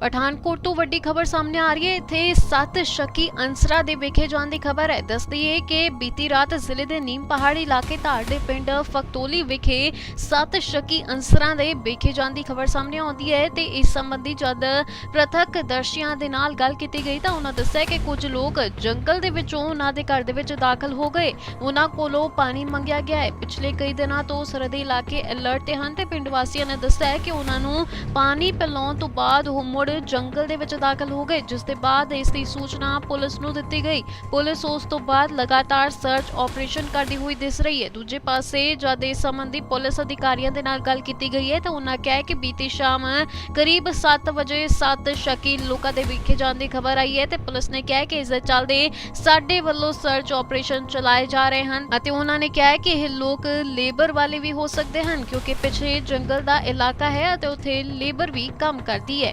ਪਠਾਨਕੋਟ ਤੋਂ ਵੱਡੀ ਖਬਰ ਸਾਹਮਣੇ ਆ ਰਹੀ ਹੈ। ਇੱਥੇ ਸੱਤ ਸ਼ੱਕੀ ਅਨਸਰਾਂ ਦੇ ਵੇਖੇ ਜਾਣ ਦੀ ਖਬਰ ਹੈ। ਦੱਸਦੀ ਹੈ ਕਿ ਬੀਤੀ ਰਾਤ ਜ਼ਿਲ੍ਹੇ ਦੇ ਨੀਮ ਪਹਾੜੀ ਇਲਾਕੇ ਧਾਰ ਦੇ ਪਿੰਡ ਫਕਤੋਲੀ ਵਿਖੇ ਸੱਤ ਸ਼ੱਕੀ ਅਨਸਰਾਂ ਦੇ ਵੇਖੇ ਜਾਣ ਦੀ ਖਬਰ ਸਾਹਮਣੇ ਆਉਂਦੀ ਹੈ ਤੇ ਇਸ ਸੰਬੰਧੀ ਜਦ ਪ੍ਰਤੱਖ ਦਰਸ਼ੀਆਂ ਦੇ ਨਾਲ ਗੱਲ ਕੀਤੀ ਗਈ ਤਾਂ ਉਹਨਾਂ ਦੱਸਿਆ ਕਿ ਕੁਝ ਲੋਕ ਜੰਗਲ ਦੇ ਵਿੱਚੋਂ ਉਹਨਾਂ ਦੇ ਘਰ ਦੇ ਵਿੱਚ ਦਾਖਲ ਹੋ ਗਏ। ਉਹਨਾਂ ਕੋਲੋਂ ਪਾਣੀ ਮੰਗਿਆ ਗਿਆ ਹੈ। ਪਿਛਲੇ ਕਈ ਦਿਨਾਂ ਤੋਂ ਸਰਹੱਦੀ ਇਲਾਕੇ ਅਲਰਟ ਤੇ ਹਨ ਤੇ ਪਿੰਡ ਵਾਸੀਆਂ ਨੇ ਦੱਸਿਆ ਹੈ ਕਿ ਉਹਨਾਂ ਨੂੰ ਪਾਣੀ ਪਿਲਾਉਣ ਤੋਂ ਬਾਅਦ ਉਹ ਮੁੜ ਜੰਗਲ ਦੇ ਵਿੱਚ ਦਾਖਲ ਹੋ ਗਏ, ਜਿਸ ਦੇ ਬਾਅਦ ਇਸ ਦੀ ਸੂਚਨਾ ਪੁਲਿਸ ਨੂੰ ਦਿੱਤੀ ਗਈ। ਪੁਲਿਸ ਉਸ ਤੋਂ ਬਾਅਦ ਲਗਾਤਾਰ ਸਰਚ ਆਪਰੇਸ਼ਨ ਕਰਦੀ ਹੋਈ ਦਿਸ ਰਹੀ ਹੈ। ਦੂਜੇ ਪਾਸੇ ਜਦ ਇਸ ਸੰਬੰਧੀ ਪੁਲਿਸ ਅਧਿਕਾਰੀਆਂ ਦੇ ਨਾਲ ਗੱਲ ਕੀਤੀ ਗਈ ਹੈ, ਤਾਂ ਉਹਨਾਂ ਕਿਹਾ ਕਿ ਬੀਤੀ ਸ਼ਾਮ ਕਰੀਬ 7 ਵਜੇ ਸੱਤ ਸ਼ੱਕੀ ਲੋਕਾਂ ਦੇ ਵਿਖੇ ਜਾਣ ਦੀ ਖਬਰ ਆਈ ਹੈ ਤੇ ਪੁਲਿਸ ਨੇ ਕਿਹਾ ਕਿ ਇਸ ਦੇ ਚੱਲਦੇ ਸਾਡੇ ਵੱਲੋਂ ਸਰਚ ਆਪਰੇਸ਼ਨ ਚਲਾਏ ਜਾ ਰਹੇ ਹਨ ਅਤੇ ਉਹਨਾਂ ਨੇ ਕਿਹਾ ਕਿ ਇਹ ਲੋਕ ਲੇਬਰ ਵਾਲੇ ਵੀ ਹੋ ਸਕਦੇ ਹਨ, ਕਿਉਂਕਿ ਪਿੱਛੇ ਜੰਗਲ ਦਾ ਇਲਾਕਾ ਹੈ ਅਤੇ ਉੱਥੇ ਲੇਬਰ ਵੀ ਕੰਮ ਕਰਦੀ ਹੈ।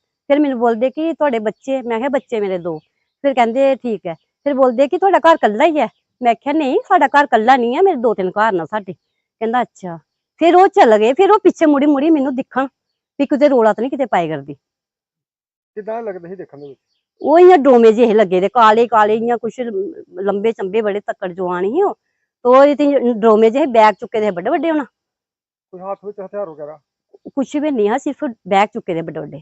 ਫਿਰ ਮੈਨੂੰ ਬੋਲਦੇ ਕਿ ਤੁਹਾਡੇ ਬੱਚੇ ਮੈਂ ਕਿਹਾ ਬੱਚੇ ਮੇਰੇ ਦੋ। ਫਿਰ ਕਹਿੰਦੇ ਠੀਕ ਹੈ। ਫਿਰ ਬੋਲਦੇ ਕਿ ਤੁਹਾਡਾ ਘਰ ਕੱਲਾ ਹੀ ਹੈ। ਮੈਂ ਕਿਹਾ ਨਹੀਂ ਸਾਡਾ ਘਰ ਕੱਲਾ ਨਹੀਂ ਹੈ ਮੇਰੇ ਦੋ ਤਿੰਨ ਘਰ ਨੇ ਸਾਡੇ। ਕਹਿੰਦਾ ਅੱਛਾ। ਫਿਰ ਉਹ ਚੱਲ ਗਏ। ਫਿਰ ਉਹ ਪਿੱਛੇ ਮੁੜੀ ਮੁੜੀ ਮੈਨੂੰ ਦਿਖਣ ਵੀ ਕਿਤੇ ਰੋਲਾ ਤਾਂ ਨਹੀਂ ਕਿਤੇ ਪਾਈ ਕਰਦੀ। ਕਿਦਾਂ ਲੱਗਦਾ ਸੀ ਦੇਖਣ ਦੇ ਵਿੱਚ? ਉਹ ਇਆਂ ਡੋਮੇ ਜਿਹੇ ਲੱਗੇ ਦੇ ਕਾਲੇ ਕਾਲੇ ਇਆਂ ਕੁਛ ਲੰਬੇ ਚੰਬੇ ਬੜੇ ਤੱਕੜ ਜਵਾਨ ਸੀ ਉਹ। ਤੋ ਇਹ ਤੇ ਡੋਮੇ ਜਿਹੇ ਬੈਗ ਚੁੱਕੇ ਦੇ ਵੱਡੇ ਵੱਡੇ ਹੋਣਾ ਕੋਈ ਹੱਥ ਵਿੱਚ ਹਥਿਆਰ ਵਗੈਰਾ? ਕੁਛ ਵੀ ਨਹੀਂ ਆ ਸਿਰਫ ਬੈਗ ਚੁੱਕੇ ਦੇ ਵੱਡੇ ਵੱਡੇ।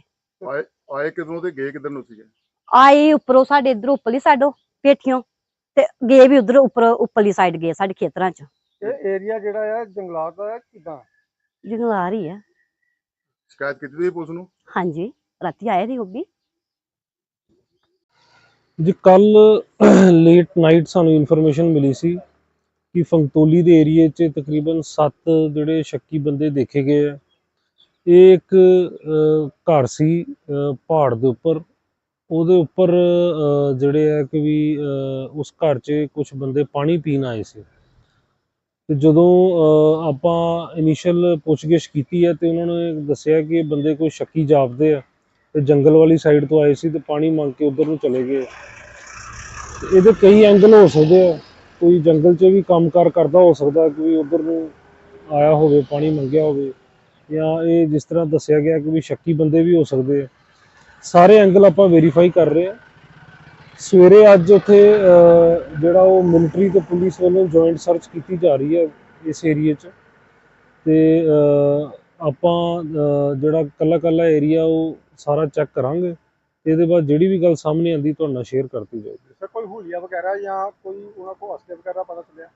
ਆਏ ਕਿਦੋਂ ਤੇ ਗਏ ਕਿੱਧਰ ਨੂੰ ਸੀਗੇ? ਆਏ ਉੱਪਰੋਂ ਸਾਡੇ ਇਧਰ ਉੱਪਰਲੀ ਸਾਡੋ ਪੇਠੀਆਂ ਤੇ ਗਏ ਵੀ ਉਧਰ ਉੱਪਰ ਉੱਪਰਲੀ ਸਾਈਡ ਗਏ ਸਾਡੇ ਖੇਤਰਾਂ ਚ। ਇਹ ਏਰੀਆ ਜਿਹੜਾ ਆ ਜੰਗਲਾਤ ਦਾ ਕਿਦਾਂ? ਜੰਗਲ ਆ। ਰਹੀ ਹੈ ਸ਼ਿਕਾਇਤ ਕੀਤੀ ਤੁਸੀਂ ਪੁਲਿਸ ਨੂੰ? ਹਾਂਜੀ ਰਾਤੀ ਆਏ ਦੀ ਹੋਗੀ ਜੀ ਕੱਲ ਲੇਟ ਨਾਈਟ ਸਾਨੂੰ ਇਨਫੋਰਮੇਸ਼ਨ ਮਿਲੀ ਸੀ ਕਿ ਫੰਗਤੋਲੀ ਦੇ ਏਰੀਏ 'ਚ ਤਕਰੀਬਨ 7 ਜਿਹੜੇ ਸ਼ੱਕੀ ਬੰਦੇ ਦੇਖੇ ਗਏ ਆ। ਇਹ ਇੱਕ ਘਰ ਸੀ ਪਹਾੜ ਦੇ ਉੱਪਰ। ਉਹਦੇ ਉੱਪਰ ਅ, ਜਿਹੜੇ ਆ ਕਿ ਵੀ ਅ, ਉਸ ਘਰ 'ਚ ਕੁਝ ਬੰਦੇ ਪਾਣੀ ਪੀਣ ਆਏ ਸੀ। ਤੇ ਜਦੋਂ ਅ, ਆਪਾਂ ਇਨੀਸ਼ੀਅਲ ਪੁੱਛਗਿੱਛ ਕੀਤੀ ਹੈ ਤੇ ਉਹਨਾਂ ਨੇ ਦੱਸਿਆ ਕਿ ਇਹ ਬੰਦੇ ਕੋਈ ਸ਼ੱਕੀ ਜਾਪਦੇ ਆ ਤੇ ਜੰਗਲ ਵਾਲੀ ਸਾਈਡ ਤੋਂ ਆਏ ਸੀ ਤੇ ਪਾਣੀ ਮੰਗ ਕੇ ਉਧਰ ਨੂੰ ਚਲੇ ਗਏ। ਇਹਦੇ ਕਈ ਐਂਗਲ ਹੋ ਸਕਦੇ ਆ। ਕੋਈ ਜੰਗਲ 'ਚ ਵੀ ਕੰਮਕਾਰ ਕਰਦਾ ਹੋ ਸਕਦਾ ਕੋਈ ਉਧਰ ਨੂੰ ਆਇਆ ਹੋਵੇ ਪਾਣੀ ਮੰਗਿਆ ਹੋਵੇ। ਜਾਂ ਇਹ ਜਿਸ ਤਰ੍ਹਾਂ ਦੱਸਿਆ ਗਿਆ ਕਿ ਵੀ ਸ਼ੱਕੀ ਬੰਦੇ ਵੀ ਹੋ ਸਕਦੇ ਆ। ਸਾਰੇ ਐਂਗਲ ਆਪਾਂ ਵੈਰੀਫਾਈ ਕਰ ਰਹੇ ਆ। ਸਵੇਰੇ ਅੱਜ ਉੱਥੇ ਜਿਹੜਾ ਉਹ ਮਿਲਟਰੀ ਤੇ ਪੁਲਿਸ ਵੱਲੋਂ ਜੁਆਇੰਟ ਸਰਚ ਕੀਤੀ ਜਾ ਰਹੀ ਹੈ ਇਸ ਏਰੀਏ 'ਚ। ਤੇ ਆਪਾਂ ਜਿਹੜਾ ਕੱਲਾ ਕੱਲਾ ਏਰੀਆ ਉਹ ਸਾਰਾ ਚੈੱਕ ਕਰਾਂਗੇ। ਤੇ ਇਹਦੇ ਬਾਅਦ ਜਿਹੜੀ ਵੀ ਗੱਲ ਸਾਹਮਣੇ ਆਂਦੀ ਤੁਹਾਡੇ ਨਾਲ ਸ਼ੇਅਰ ਕਰਤੀ ਜਾਏਗੀ ਸਰ ਕੋਈ ਹੁਲੀਆ ਵਗੈਰਾ ਜਾਂ ਕੋਈ ਉਹਨਾਂ ਕੋਲ ਅਸਲੇ ਵਗੈਰਾ ਪਤਾ ਚੱਲਿਆ?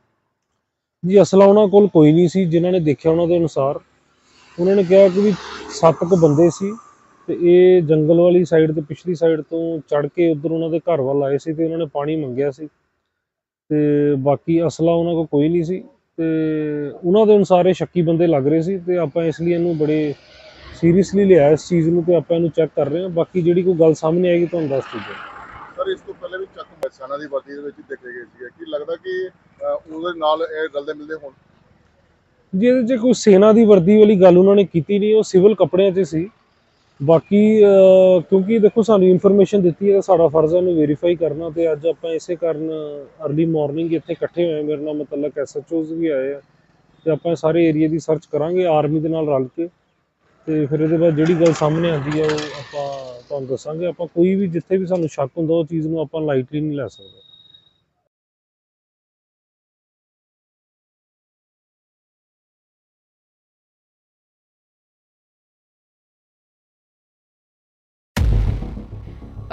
ਜੀ ਅਸਲਾ ਉਹਨਾਂ ਕੋਲ ਕੋਈ ਨਹੀਂ ਸੀ। ਜਿਨ੍ਹਾਂ ਨੇ ਦੇਖਿਆ ਉਹਨਾਂ ਦੇ ਅਨੁਸਾਰ ਉਹਨਾਂ ਨੇ ਕਿਹਾ ਕਿ ਵੀ ਸੱਤ ਕੁ ਬੰਦੇ ਸੀ ਤੇ ਇਹ ਜੰਗਲ ਵਾਲੀ ਸਾਈਡ ਤੇ ਪਿਛਲੀ ਸਾਈਡ ਤੋਂ ਚੜ ਕੇ ਉਧਰ ਉਹਨਾਂ ਦੇ ਘਰ ਵੱਲ ਆਏ ਸੀ ਤੇ ਉਹਨਾਂ ਨੇ ਪਾਣੀ ਮੰਗਿਆ ਸੀ। ਤੇ ਬਾਕੀ ਅਸਲਾ ਉਹਨਾਂ ਕੋਲ ਕੋਈ ਨਹੀਂ ਸੀ ਤੇ ਉਹਨਾਂ ਦੇ ਅਨੁਸਾਰ ਇਹ ਸ਼ੱਕੀ ਬੰਦੇ ਲੱਗ ਰਹੇ ਸੀ ਤੇ ਆਪਾਂ ਇਸ ਲਈ ਇਹਨੂੰ ਬੜੇ ਸੀਰੀਅਸਲੀ ਲਿਆ ਇਸ ਚੀਜ਼ ਨੂੰ ਤੇ ਆਪਾਂ ਇਹਨੂੰ ਚੈੱਕ ਕਰ ਰਹੇ ਹਾਂ। ਬਾਕੀ ਜਿਹੜੀ ਕੋਈ ਗੱਲ ਸਾਹਮਣੇ ਆਏਗੀ ਤੁਹਾਨੂੰ ਦੱਸ ਦਿੱਤੀ ਸਰ, ਇਸ ਤੋਂ ਪਹਿਲੇ ਵੀ ਚੱਕ ਬਸਾਨਾ ਦੀ ਵਰਦੀ ਦੇ ਵਿੱਚ ਦੇਖੇ ਗਏ ਸੀ ਕੀ ਲੱਗਦਾ ਕਿ ਉਹਦੇ ਨਾਲ ਇਹ ਰਲਦੇ ਮਿਲਦੇ ਹੋਣ? ਜੀ, ਇਹਦੇ 'ਚ ਕੋਈ ਸੈਨਾ ਦੀ ਵਰਦੀ ਵਾਲੀ ਗੱਲ ਉਹਨਾਂ ਨੇ ਕੀਤੀ ਨਹੀਂ, ਉਹ ਸਿਵਲ ਕੱਪੜਿਆਂ 'ਚ ਸੀ। ਬਾਕੀ ਕਿਉਂਕਿ ਦੇਖੋ ਸਾਨੂੰ ਇਨਫੋਰਮੇਸ਼ਨ ਦਿੱਤੀ ਹੈ, ਤਾਂ ਸਾਡਾ ਫਰਜ਼ ਹੈ ਉਹਨੂੰ ਵੈਰੀਫਾਈ ਕਰਨਾ ਤੇ ਅੱਜ ਆਪਾਂ ਇਸੇ ਕਾਰਨ ਅਰਲੀ ਮਾਰਨਿੰਗ ਇੱਥੇ ਇਕੱਠੇ ਹੋਏ ਮੇਰੇ ਨਾਲ ਮਤਲਬ ਐਸਐਚਓਜ਼ ਵੀ ਆਏ ਆ ਤੇ ਆਪਾਂ ਸਾਰੇ ਏਰੀਆ ਦੀ ਸਰਚ ਕਰਾਂਗੇ ਆਰਮੀ ਦੇ ਨਾਲ ਰਲ ਕੇ। ਤੇ ਫਿਰ ਇਹਦੇ ਬਾਅਦ ਜਿਹੜੀ ਗੱਲ ਸਾਹਮਣੇ ਆਉਂਦੀ ਹੈ, ਉਹ ਆਪਾਂ ਤੁਹਾਨੂੰ ਦੱਸਾਂਗੇ। ਆਪਾਂ ਕੋਈ ਵੀ ਜਿੱਥੇ ਵੀ ਸਾਨੂੰ ਸ਼ੱਕ ਹੁੰਦਾ, ਉਹ ਚੀਜ਼ ਨੂੰ ਆਪਾਂ ਲਾਈਟਲੀ ਨਹੀਂ ਲੈ ਸਕਦੇ।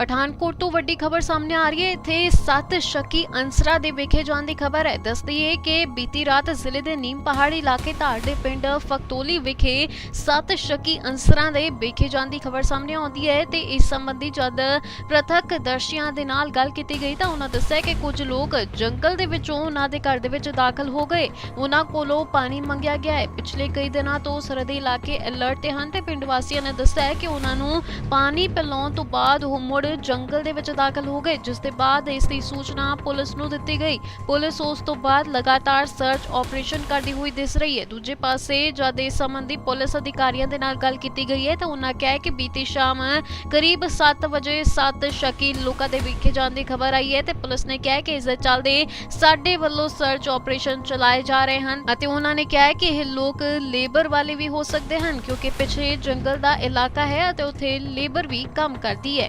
ਪਠਾਨਕੋਟ ਤੋਂ ਵੱਡੀ ਖਬਰ ਸਾਹਮਣੇ ਆ ਰਹੀ ਹੈ। ਇੱਥੇ ਸੱਤ ਸ਼ੱਕੀ ਅਨਸਰਾਂ ਦੇ ਵੇਖੇ ਜਾਣ ਦੀ ਖਬਰ ਹੈ। ਦੱਸਦੀ ਹੈ ਕਿ ਬੀਤੀ ਰਾਤ ਜ਼ਿਲ੍ਹੇ ਦੇ ਨੀਮ ਪਹਾੜੀ ਇਲਾਕੇ ਧਾਰ ਦੇ ਪਿੰਡ ਫਕਤੋਲੀ ਵਿਖੇ ਸੱਤ ਸ਼ੱਕੀ ਅਨਸਰਾਂ ਦੇ ਵੇਖੇ ਜਾਣ ਦੀ ਖਬਰ ਸਾਹਮਣੇ ਆਉਂਦੀ ਹੈ ਤੇ ਇਸ ਸੰਬੰਧੀ ਜਦ ਪ੍ਰਤੱਖ ਦਰਸ਼ੀਆਂ ਦੇ ਨਾਲ ਗੱਲ ਕੀਤੀ ਗਈ ਤਾਂ ਉਹਨਾਂ ਦੱਸਿਆ ਕਿ ਕੁਝ ਲੋਕ ਜੰਗਲ ਦੇ ਵਿੱਚੋਂ ਉਹਨਾਂ ਦੇ ਘਰ ਦੇ ਵਿੱਚ ਦਾਖਲ ਹੋ ਗਏ। ਉਹਨਾਂ ਕੋਲੋਂ ਪਾਣੀ ਮੰਗਿਆ ਗਿਆ ਹੈ। ਪਿਛਲੇ ਕਈ ਦਿਨਾਂ ਤੋਂ ਸਰਹੱਦੀ ਇਲਾਕੇ ਅਲਰਟ ਤੇ ਹਨ ਤੇ ਪਿੰਡ ਵਾਸੀਆਂ ਨੇ ਦੱਸਿਆ ਹੈ ਕਿ ਉਹਨਾਂ ਨੂੰ ਪਾਣੀ ਪਿਲਾਉਣ ਤੋਂ ਬਾਅਦ ਉਹ ਮੁੜ ਜੰਗਲ ਦੇ ਵਿੱਚ ਦਾਖਲ ਹੋ ਗਏ, ਜਿਸ ਦੇ ਬਾਅਦ ਇਸ ਦੀ ਸੂਚਨਾ ਪੁਲਿਸ ਨੂੰ ਦਿੱਤੀ ਗਈ। ਪੁਲਿਸ ਉਸ ਤੋਂ ਬਾਅਦ ਲਗਾਤਾਰ ਸਰਚ ਆਪਰੇਸ਼ਨ ਕਰਦੀ ਹੋਈ ਦਿਸ ਰਹੀ ਹੈ। ਦੂਜੇ ਪਾਸੇ ਜਦ ਇਸ ਸੰਬੰਧੀ ਪੁਲਿਸ ਅਧਿਕਾਰੀਆਂ ਦੇ ਨਾਲ ਗੱਲ ਕੀਤੀ ਗਈ ਹੈ, ਤਾਂ ਉਹਨਾਂ ਕਿਹਾ ਕਿ ਬੀਤੀ ਸ਼ਾਮ ਕਰੀਬ 7 ਵਜੇ ਸੱਤ ਸ਼ੱਕੀ ਲੋਕਾਂ ਦੇ ਵੇਖੇ ਜਾਣ ਦੀ ਖਬਰ ਆਈ ਹੈ ਤੇ ਪੁਲਿਸ ਨੇ ਕਿਹਾ ਕਿ ਇਸ ਦੇ ਚੱਲਦੇ ਸਾਡੇ ਵੱਲੋਂ ਸਰਚ ਆਪਰੇਸ਼ਨ ਚਲਾਏ ਜਾ ਰਹੇ ਹਨ ਅਤੇ ਉਹਨਾਂ ਨੇ ਕਿਹਾ ਕਿ ਇਹ ਲੋਕ ਲੇਬਰ ਵਾਲੇ ਵੀ ਹੋ ਸਕਦੇ ਹਨ, ਕਿਉਂਕਿ ਪਿੱਛੇ ਜੰਗਲ ਦਾ ਇਲਾਕਾ ਹੈ ਅਤੇ ਉੱਥੇ ਲੇਬਰ ਵੀ ਕੰਮ ਕਰਦੀ ਹੈ।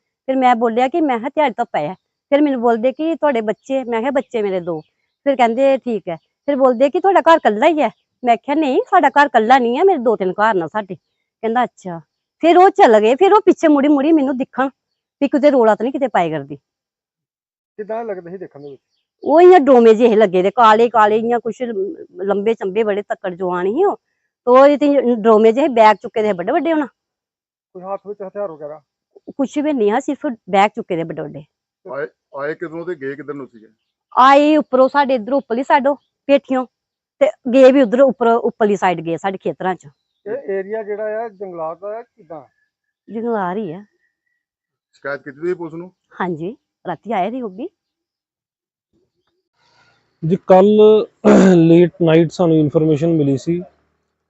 ਫਿਰ ਮੈਂ ਬੋਲਿਆ ਕਿ ਮੈਂ ਕਿਹਾ ਦਿਹਾੜੀ ਤੋਂ ਪਿਆ ਫਿਰ ਮੈਨੂੰ ਬੋਲਦੇ ਕਿ ਤੁਹਾਡੇ ਬੱਚੇ ਮੈਂ ਕਿਹਾ ਬੱਚੇ ਮੇਰੇ ਦੋ। ਫਿਰ ਕਹਿੰਦੇ ਠੀਕ ਹੈ। ਫਿਰ ਬੋਲਦੇ ਕਿ ਤੁਹਾਡਾ ਘਰ ਕੱਲਾ ਹੀ ਹੈ। ਮੈਂ ਕਿਹਾ ਨਹੀਂ ਸਾਡਾ ਘਰ ਕੱਲਾ ਨਹੀਂ ਹੈ ਮੇਰੇ ਦੋ ਤਿੰਨ ਘਰ ਨੇ ਸਾਡੇ। ਕਹਿੰਦਾ ਅੱਛਾ। ਫਿਰ ਉਹ ਚੱਲ ਗਏ ਫਿਰ ਉਹ ਪਿੱਛੇ ਮੁੜੀ ਮੁੜੀ ਮੈਨੂੰ ਦਿਖਣ ਵੀ ਕਿਤੇ ਰੋਲਾ ਤਾਂ ਨਹੀਂ ਕਿਤੇ ਪਾਈ ਕਰਦੀ। ਕਿਦਾਂ ਲੱਗਦਾ ਸੀ ਦੇਖਣ ਦੇ ਵਿੱਚ? ਉਹ ਇਆਂ ਡੋਮੇ ਜਿਹੇ ਲੱਗੇ ਦੇ ਕਾਲੇ ਕਾਲੇ ਇਆਂ ਕੁਛ ਲੰਬੇ ਚੰਬੇ ਬੜੇ ਤੱਕੜ ਜਵਾਨ ਸੀ ਉਹ। ਤੋ ਇਹ ਤੇ ਡੋਮੇ ਜਿਹੇ ਬੈਗ ਚੁੱਕੇ ਦੇ ਵੱਡੇ ਵੱਡੇ ਹੋਣਾ ਕੋਈ ਹੱਥ ਵਿੱਚ ਹਥਿਆਰ ਵਗੈਰਾ? ਕੁਛ ਵੀ ਨਹੀਂ ਆ ਸਿਰਫ ਬੈਗ ਚੁੱਕੇ ਦੇ ਵੱਡੇ ਵੱਡੇ ਆਏ ਕਿਦੋਂ ਤੇ ਗਏ ਕਿੱਧਰ ਨੂੰ ਸੀਗੇ? ਆਏ ਉੱਪਰੋਂ ਸਾਡੇ ਇਧਰ ਉੱਪਰਲੀ ਸਾਈਡੋਂ ਪੇਠੀਆਂ ਤੇ ਗਏ ਵੀ ਉਧਰ ਉੱਪਰ ਉੱਪਰਲੀ ਸਾਈਡ ਗਏ ਸਾਡੇ ਖੇਤਰਾਂ 'ਚ। ਇਹ ਏਰੀਆ ਜਿਹੜਾ ਆ ਜੰਗਲਾਤ ਦਾ ਹੈ ਕਿਦਾਂ? ਆ ਰਹੀ ਹੈ ਸ਼ਿਕਾਇਤ ਕੀਤੀ ਤੁਸੀਂ ਪੁਲਿਸ ਨੂੰ? ਹਾਂਜੀ ਰਾਤੀ ਆਏ ਦੀ ਹੋਗੀ ਜੀ ਕੱਲ ਲੇਟ ਨਾਈਟ ਸਾਨੂੰ ਇਨਫੋਰਮੇਸ਼ਨ ਮਿਲੀ ਸੀ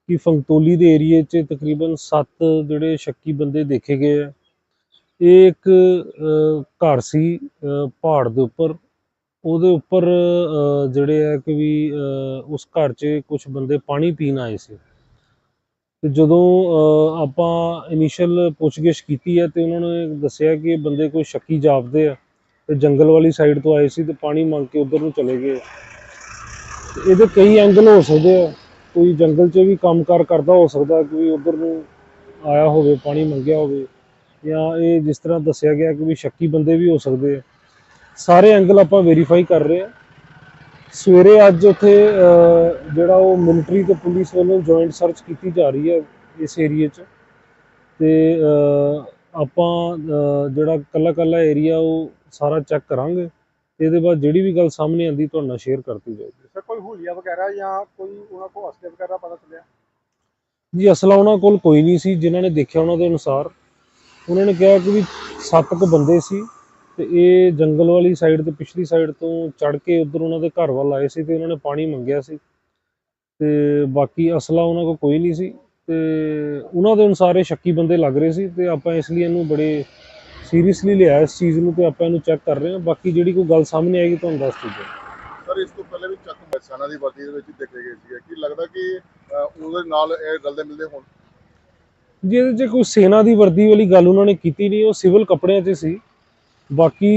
ਕਿ ਫੰਗਤੋਲੀ ਦੇ ਏਰੀਏ 'ਚ ਤਕਰੀਬਨ 7 ਜਿਹੜੇ ਸ਼ੱਕੀ ਬੰਦੇ ਦੇਖੇ ਗਏ ਆ। ਇਹ ਇੱਕ ਘਰ ਸੀ ਪਹਾੜ ਦੇ ਉੱਪਰ। ਉਹਦੇ ਉੱਪਰ ਅਹ, ਜਿਹੜੇ ਹੈ ਕਿ ਵੀ ਅਹ, ਉਸ ਘਰ 'ਚ ਕੁਝ ਬੰਦੇ ਪਾਣੀ ਪੀਣ ਆਏ ਸੀ। ਤੇ ਜਦੋਂ ਅਹ, ਆਪਾਂ ਇਨੀਸ਼ੀਅਲ ਪੁੱਛਗਿੱਛ ਕੀਤੀ ਹੈ ਤੇ ਉਹਨਾਂ ਨੇ ਦੱਸਿਆ ਕਿ ਇਹ ਬੰਦੇ ਕੋਈ ਸ਼ੱਕੀ ਜਾਪਦੇ ਆ ਤੇ ਜੰਗਲ ਵਾਲੀ ਸਾਈਡ ਤੋਂ ਆਏ ਸੀ ਤੇ ਪਾਣੀ ਮੰਗ ਕੇ ਉਧਰ ਨੂੰ ਚਲੇ ਗਏ ਇਹਦੇ ਕਈ ਐਂਗਲ ਹੋ ਸਕਦੇ ਆ। ਕੋਈ ਜੰਗਲ 'ਚ ਵੀ ਕੰਮਕਾਰ ਕਰਦਾ ਹੋ ਸਕਦਾ ਕੋਈ ਉਧਰ ਨੂੰ ਆਇਆ ਹੋਵੇ ਪਾਣੀ ਮੰਗਿਆ ਹੋਵੇ। ਜਾਂ ਇਹ ਜਿਸ ਤਰ੍ਹਾਂ ਦੱਸਿਆ ਗਿਆ ਕਿ ਵੀ ਸ਼ੱਕੀ ਬੰਦੇ ਵੀ ਹੋ ਸਕਦੇ ਆ। ਸਾਰੇ ਐਂਗਲ ਆਪਾਂ ਵੈਰੀਫਾਈ ਕਰ ਰਹੇ ਆ। ਸਵੇਰੇ ਅੱਜ ਉੱਥੇ ਜਿਹੜਾ ਉਹ ਮਿਲਟਰੀ ਤੇ ਪੁਲਿਸ ਵੱਲੋਂ ਜੁਆਇੰਟ ਸਰਚ ਕੀਤੀ ਜਾ ਰਹੀ ਹੈ ਇਸ ਏਰੀਏ 'ਚ। ਤੇ ਆਪਾਂ ਜਿਹੜਾ ਕੱਲਾ ਕੱਲਾ ਏਰੀਆ ਉਹ ਸਾਰਾ ਚੈੱਕ ਕਰਾਂਗੇ। ਤੇ ਇਹਦੇ ਬਾਅਦ ਜਿਹੜੀ ਵੀ ਗੱਲ ਸਾਹਮਣੇ ਆਂਦੀ ਤੁਹਾਡੇ ਨਾਲ ਸ਼ੇਅਰ ਕਰਤੀ ਜਾਏਗੀ ਸਰ ਕੋਈ ਹੁਲੀਆ ਵਗੈਰਾ ਜਾਂ ਕੋਈ ਉਹਨਾਂ ਕੋਲ ਅਸਲੇ ਵਗੈਰਾ ਪਤਾ ਚੱਲਿਆ? ਜੀ ਅਸਲਾ ਉਹਨਾਂ ਕੋਲ ਕੋਈ ਨਹੀਂ ਸੀ। ਜਿਨ੍ਹਾਂ ਨੇ ਦੇਖਿਆ ਉਹਨਾਂ ਦੇ ਅਨੁਸਾਰ ਉਹਨਾਂ ਨੇ ਕਿਹਾ ਕਿ ਵੀ ਸੱਤ ਕੁ ਬੰਦੇ ਸੀ ਤੇ ਇਹ ਜੰਗਲ ਵਾਲੀ ਸਾਈਡ ਤੇ ਪਿਛਲੀ ਸਾਈਡ ਤੋਂ ਚੜ ਕੇ ਉਧਰ ਉਹਨਾਂ ਦੇ ਘਰ ਵੱਲ ਆਏ ਸੀ ਤੇ ਉਹਨਾਂ ਨੇ ਪਾਣੀ ਮੰਗਿਆ ਸੀ। ਤੇ ਬਾਕੀ ਅਸਲਾ ਉਹਨਾਂ ਕੋਲ ਕੋਈ ਨਹੀਂ ਸੀ ਤੇ ਉਹਨਾਂ ਦੇ ਅਨੁਸਾਰ ਇਹ ਸ਼ੱਕੀ ਬੰਦੇ ਲੱਗ ਰਹੇ ਸੀ ਤੇ ਆਪਾਂ ਇਸ ਲਈ ਇਹਨੂੰ ਬੜੇ ਸੀਰੀਅਸਲੀ ਲਿਆ ਇਸ ਚੀਜ਼ ਨੂੰ ਤੇ ਆਪਾਂ ਇਹਨੂੰ ਚੈੱਕ ਕਰ ਰਹੇ ਹਾਂ। ਬਾਕੀ ਜਿਹੜੀ ਕੋਈ ਗੱਲ ਸਾਹਮਣੇ ਆਏਗੀ ਤੁਹਾਨੂੰ ਦੱਸ ਦਿੱਤੀ ਸਰ, ਇਸ ਤੋਂ ਪਹਿਲੇ ਵੀ ਚੱਕ ਮੈਸਾਨਾ ਦੀ ਵਰਦੀ ਦੇ ਵਿੱਚ ਦੇਖੇ ਗਏ ਸੀਗੇ। ਕੀ ਲੱਗਦਾ ਕਿ ਉਹਦੇ ਨਾਲ ਇਹ ਰਲਦੇ ਮਿਲਦੇ ਹੋਣ? ਜਿਹਦੇ 'ਚ ਕੋਈ ਸੈਨਾ ਦੀ ਵਰਦੀ ਵਾਲੀ ਗੱਲ ਉਹਨਾਂ ਨੇ ਕੀਤੀ ਨਹੀਂ, ਉਹ ਸਿਵਲ ਕੱਪੜਿਆਂ 'ਚ ਸੀ। ਬਾਕੀ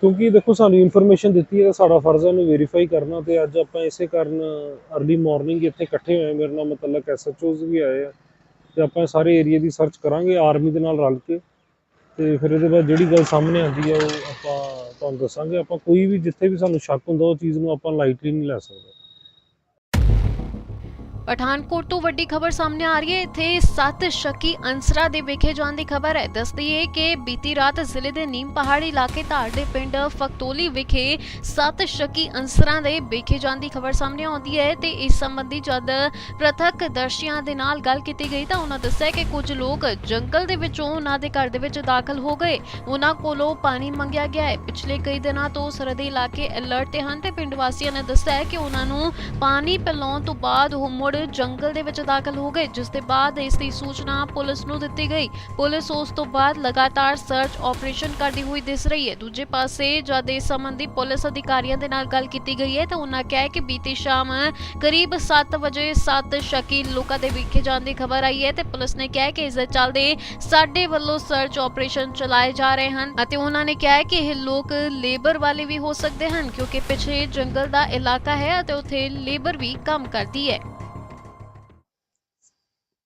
ਕਿਉਂਕਿ ਦੇਖੋ ਸਾਨੂੰ ਇਨਫੋਰਮੇਸ਼ਨ ਦਿੱਤੀ ਹੈ ਤਾਂ ਸਾਡਾ ਫਰਜ਼ ਹੈ ਇਹਨੂੰ ਵੈਰੀਫਾਈ ਕਰਨਾ ਤੇ ਅੱਜ ਆਪਾਂ ਇਸੇ ਕਾਰਨ ਅਰਲੀ ਮਾਰਨਿੰਗ ਇੱਥੇ ਇਕੱਠੇ ਹੋਏ ਮੇਰੇ ਨਾਲ ਮਤਲਬ ਐਸਐਚਓਜ਼ ਵੀ ਆਏ ਆ ਤੇ ਆਪਾਂ ਸਾਰੇ ਏਰੀਆ ਦੀ ਸਰਚ ਕਰਾਂਗੇ ਆਰਮੀ ਦੇ ਨਾਲ ਰਲ ਕੇ। ਤੇ ਫਿਰ ਇਹਦੇ ਬਾਅਦ ਜਿਹੜੀ ਗੱਲ ਸਾਹਮਣੇ ਆਉਂਦੀ ਹੈ ਉਹ ਆਪਾਂ ਤੁਹਾਨੂੰ ਦੱਸਾਂਗੇ। ਆਪਾਂ ਕੋਈ ਵੀ ਜਿੱਥੇ ਵੀ ਸਾਨੂੰ ਸ਼ੱਕ ਹੁੰਦਾ, ਉਹ ਚੀਜ਼ ਨੂੰ ਆਪਾਂ ਲਾਈਟਲੀ ਨਹੀਂ ਲੈ ਸਕਦੇ। ਪਠਾਨਕੋਟ ਤੋਂ ਵੱਡੀ ਖਬਰ ਸਾਹਮਣੇ ਆ ਰਹੀ ਹੈ। ਇੱਥੇ ਸੱਤ ਸ਼ੱਕੀ ਅਨਸਰਾਂ ਦੇ ਵੇਖੇ ਜਾਣ ਦੀ ਖਬਰ ਹੈ। ਦੱਸਦੀ ਹੈ ਕਿ ਬੀਤੀ ਰਾਤ ਜ਼ਿਲ੍ਹੇ ਦੇ ਨੀਮ ਪਹਾੜੀ ਇਲਾਕੇ ਧਾਰ ਦੇ ਪਿੰਡ ਫਕਤੋਲੀ ਵਿਖੇ ਸੱਤ ਸ਼ੱਕੀ ਅਨਸਰਾਂ ਦੇ ਵੇਖੇ ਜਾਣ ਦੀ ਖਬਰ ਸਾਹਮਣੇ ਆਉਂਦੀ ਹੈ ਤੇ ਇਸ ਸੰਬੰਧੀ ਜਦ ਪ੍ਰਤੱਖ ਦਰਸ਼ੀਆਂ ਦੇ ਨਾਲ ਗੱਲ ਕੀਤੀ ਗਈ ਤਾਂ ਉਹਨਾਂ ਦੱਸਿਆ ਕਿ ਕੁਝ ਲੋਕ ਜੰਗਲ ਦੇ ਵਿੱਚੋਂ ਉਹਨਾਂ ਦੇ ਘਰ ਦੇ ਵਿੱਚ ਦਾਖਲ ਹੋ ਗਏ। ਉਹਨਾਂ ਕੋਲੋਂ ਪਾਣੀ ਮੰਗਿਆ ਗਿਆ ਹੈ। ਪਿਛਲੇ ਕਈ ਦਿਨਾਂ ਤੋਂ ਸਰਹੱਦੀ ਇਲਾਕੇ ਅਲਰਟ ਤੇ ਹਨ ਤੇ ਪਿੰਡ ਵਾਸੀਆਂ ਨੇ ਦੱਸਿਆ ਹੈ ਕਿ ਉਹਨਾਂ ਨੂੰ ਪਾਣੀ ਪਿਲਾਉਣ ਤੋਂ ਬਾਅਦ ਉਹ ਮੁੜ ਜੰਗਲ ਦੇ ਵਿੱਚ ਦਾਖਲ ਹੋ ਗਏ, ਜਿਸ ਦੇ ਬਾਅਦ ਇਸ ਦੀ ਸੂਚਨਾ ਪੁਲਿਸ ਨੂੰ ਦਿੱਤੀ ਗਈ। ਪੁਲਿਸ ਉਸ ਤੋਂ ਬਾਅਦ ਲਗਾਤਾਰ ਸਰਚ ਆਪਰੇਸ਼ਨ ਕਰਦੀ ਹੋਈ ਦਿਸ ਰਹੀ ਹੈ। ਦੂਜੇ ਪਾਸੇ ਜਦ ਇਸ ਸੰਬੰਧੀ ਪੁਲਿਸ ਅਧਿਕਾਰੀਆਂ ਦੇ ਨਾਲ ਗੱਲ ਕੀਤੀ ਗਈ ਹੈ, ਤਾਂ ਉਹਨਾਂ ਕਿਹਾ ਕਿ ਬੀਤੀ ਸ਼ਾਮ ਕਰੀਬ 7 ਵਜੇ 7 ਸ਼ੱਕੀ ਲੋਕਾਂ ਦੇ ਵਿਖੇ ਜਾਣ ਦੀ ਖਬਰ ਆਈ ਹੈ ਤੇ ਪੁਲਿਸ ਨੇ ਕਿਹਾ ਕਿ ਇਸ ਦੇ ਚੱਲਦੇ ਸਾਡੇ ਵੱਲੋਂ ਸਰਚ ਆਪਰੇਸ਼ਨ ਚਲਾਏ ਜਾ ਰਹੇ ਹਨ ਅਤੇ ਉਹਨਾਂ ਨੇ ਕਿਹਾ ਕਿ ਇਹ ਲੋਕ ਲੇਬਰ ਵਾਲੇ ਵੀ ਹੋ ਸਕਦੇ ਹਨ, ਕਿਉਂਕਿ ਪਿੱਛੇ ਜੰਗਲ ਦਾ ਇਲਾਕਾ ਹੈ ਅਤੇ ਉੱਥੇ ਲੇਬਰ ਵੀ ਕੰਮ ਕਰਦੀ ਹੈ।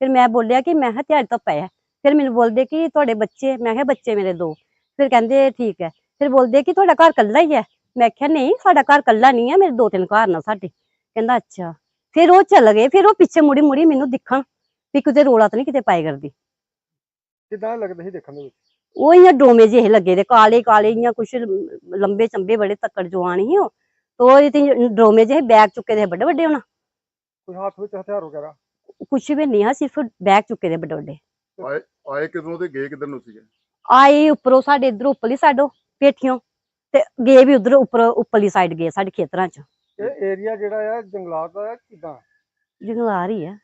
ਫਿਰ ਮੈਂ ਬੋਲਿਆ ਕਿ ਮੈਂ ਕਿਹਾ ਦਿਹਾੜੀ ਤੋਂ ਪਿਆ ਫਿਰ ਮੈਨੂੰ ਬੋਲਦੇ ਕਿ ਤੁਹਾਡੇ ਬੱਚੇ ਮੈਂ ਕਿਹਾ ਬੱਚੇ ਮੇਰੇ ਦੋ। ਫਿਰ ਕਹਿੰਦੇ ਠੀਕ ਹੈ। ਫਿਰ ਬੋਲਦੇ ਕਿ ਤੁਹਾਡਾ ਘਰ ਕੱਲਾ ਹੀ ਹੈ। ਮੈਂ ਕਿਹਾ ਨਹੀਂ ਸਾਡਾ ਘਰ ਕੱਲਾ ਨਹੀਂ ਹੈ ਮੇਰੇ ਦੋ ਤਿੰਨ ਘਰ ਨੇ ਸਾਡੇ। ਕਹਿੰਦਾ ਅੱਛਾ। ਫਿਰ ਉਹ ਚੱਲ ਗਏ ਫਿਰ ਉਹ ਪਿੱਛੇ ਮੁੜੀ ਮੁੜੀ ਮੈਨੂੰ ਦਿਖਣ ਵੀ ਕਿਤੇ ਰੋਲਾ ਤਾਂ ਨਹੀਂ ਕਿਤੇ ਪਾਏ ਕਰਦੀ। ਕਿਦਾਂ ਲੱਗਦਾ ਸੀ ਦੇਖਣ ਦੇ ਵਿੱਚ? ਉਹ ਇਆਂ ਡੋਮੇ ਜਿਹੇ ਲੱਗੇ ਦੇ ਕਾਲੇ ਕਾਲੇ ਇਆਂ ਕੁਛ ਲੰਬੇ ਚੰਬੇ ਬੜੇ ਤੱਕੜ ਜਵਾਨ ਸੀ ਉਹ। ਤੋ ਇਹ ਤੇ ਡੋਮੇ ਜਿਹੇ ਬੈਗ ਚੁੱਕੇ ਦੇ ਵੱਡੇ ਵੱਡੇ ਹੋਣਾ ਕੋਈ ਹੱਥ ਵਿੱਚ ਹਥਿਆਰ ਵਗੈਰਾ? ਕੁਛ ਵੀ ਨਹੀਂ ਆ ਸਿਰਫ ਬੈਗ ਚੁੱਕੇ ਦੇ ਵੱਡੇ ਵੱਡੇ ਆਏ ਕਿਦੋਂ ਤੇ ਗਏ ਕਿੱਧਰ ਨੂੰ ਸੀਗੇ? ਆਏ ਉੱਪਰੋਂ ਸਾਡੇ ਇਧਰ ਉੱਪਰਲੀ ਸਾਡੋ ਪੇਠੀਆਂ ਤੇ ਗਏ ਵੀ ਉਧਰ ਉੱਪਰ ਉੱਪਰਲੀ ਸਾਈਡ ਗਏ ਸਾਡੇ ਖੇਤਰਾਂ ਚ। ਇਹ ਏਰੀਆ ਜਿਹੜਾ ਆ ਜੰਗਲਾਤ ਦਾ ਕਿਦਾਂ? ਜੰਗਲ ਆ। ਰਹੀ ਹੈ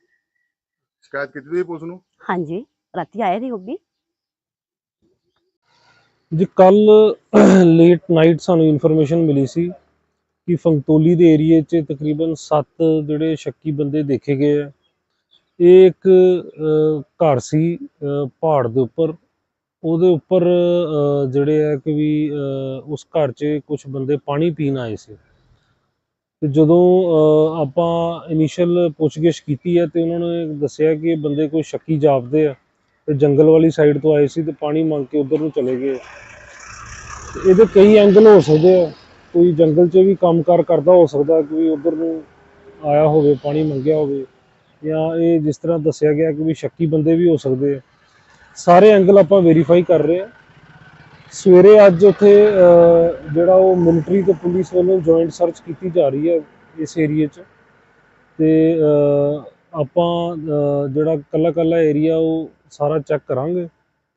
ਸ਼ਿਕਾਇਤ ਕੀਤੀ ਤੁਸੀਂ ਪੁਲਿਸ ਨੂੰ? ਹਾਂਜੀ ਰਾਤੀ ਆਏ ਦੀ ਹੋਗੀ ਜੀ ਕੱਲ ਲੇਟ ਨਾਈਟ ਸਾਨੂੰ ਇਨਫੋਰਮੇਸ਼ਨ ਮਿਲੀ ਸੀ ਕਿ ਫੰਗਤੋਲੀ ਦੇ ਏਰੀਏ 'ਚ ਤਕਰੀਬਨ 7 ਜਿਹੜੇ ਸ਼ੱਕੀ ਬੰਦੇ ਦੇਖੇ ਗਏ ਆ। ਇਹ ਇੱਕ ਘਰ ਸੀ ਪਹਾੜ ਦੇ ਉੱਪਰ। ਉਹਦੇ ਉੱਪਰ ਅ, ਜਿਹੜੇ ਆ ਕਿ ਵੀ ਅ, ਉਸ ਘਰ 'ਚ ਕੁਝ ਬੰਦੇ ਪਾਣੀ ਪੀਣ ਆਏ ਸੀ। ਤੇ ਜਦੋਂ ਅ, ਆਪਾਂ ਇਨੀਸ਼ੀਅਲ ਪੁੱਛਗਿੱਛ ਕੀਤੀ ਹੈ ਤੇ ਉਹਨਾਂ ਨੇ ਦੱਸਿਆ ਕਿ ਇਹ ਬੰਦੇ ਕੋਈ ਸ਼ੱਕੀ ਜਾਪਦੇ ਆ ਤੇ ਜੰਗਲ ਵਾਲੀ ਸਾਈਡ ਤੋਂ ਆਏ ਸੀ ਤੇ ਪਾਣੀ ਮੰਗ ਕੇ ਉਧਰ ਨੂੰ ਚਲੇ ਗਏ। ਇਹਦੇ ਕਈ ਐਂਗਲ ਹੋ ਸਕਦੇ ਆ। ਕੋਈ ਜੰਗਲ 'ਚ ਵੀ ਕੰਮਕਾਰ ਕਰਦਾ ਹੋ ਸਕਦਾ ਕੋਈ ਉਧਰ ਨੂੰ ਆਇਆ ਹੋਵੇ ਪਾਣੀ ਮੰਗਿਆ ਹੋਵੇ। ਜਾਂ ਇਹ ਜਿਸ ਤਰ੍ਹਾਂ ਦੱਸਿਆ ਗਿਆ ਕਿ ਵੀ ਸ਼ੱਕੀ ਬੰਦੇ ਵੀ ਹੋ ਸਕਦੇ ਆ। ਸਾਰੇ ਐਂਗਲ ਆਪਾਂ ਵੈਰੀਫਾਈ ਕਰ ਰਹੇ ਆ। ਸਵੇਰੇ ਅੱਜ ਉੱਥੇ ਜਿਹੜਾ ਉਹ ਮਿਲਟਰੀ ਤੇ ਪੁਲਿਸ ਵੱਲੋਂ ਜੁਆਇੰਟ ਸਰਚ ਕੀਤੀ ਜਾ ਰਹੀ ਹੈ ਇਸ ਏਰੀਏ 'ਚ। ਤੇ ਆਪਾਂ ਜਿਹੜਾ ਕੱਲਾ ਕੱਲਾ ਏਰੀਆ ਉਹ ਸਾਰਾ ਚੈੱਕ ਕਰਾਂਗੇ।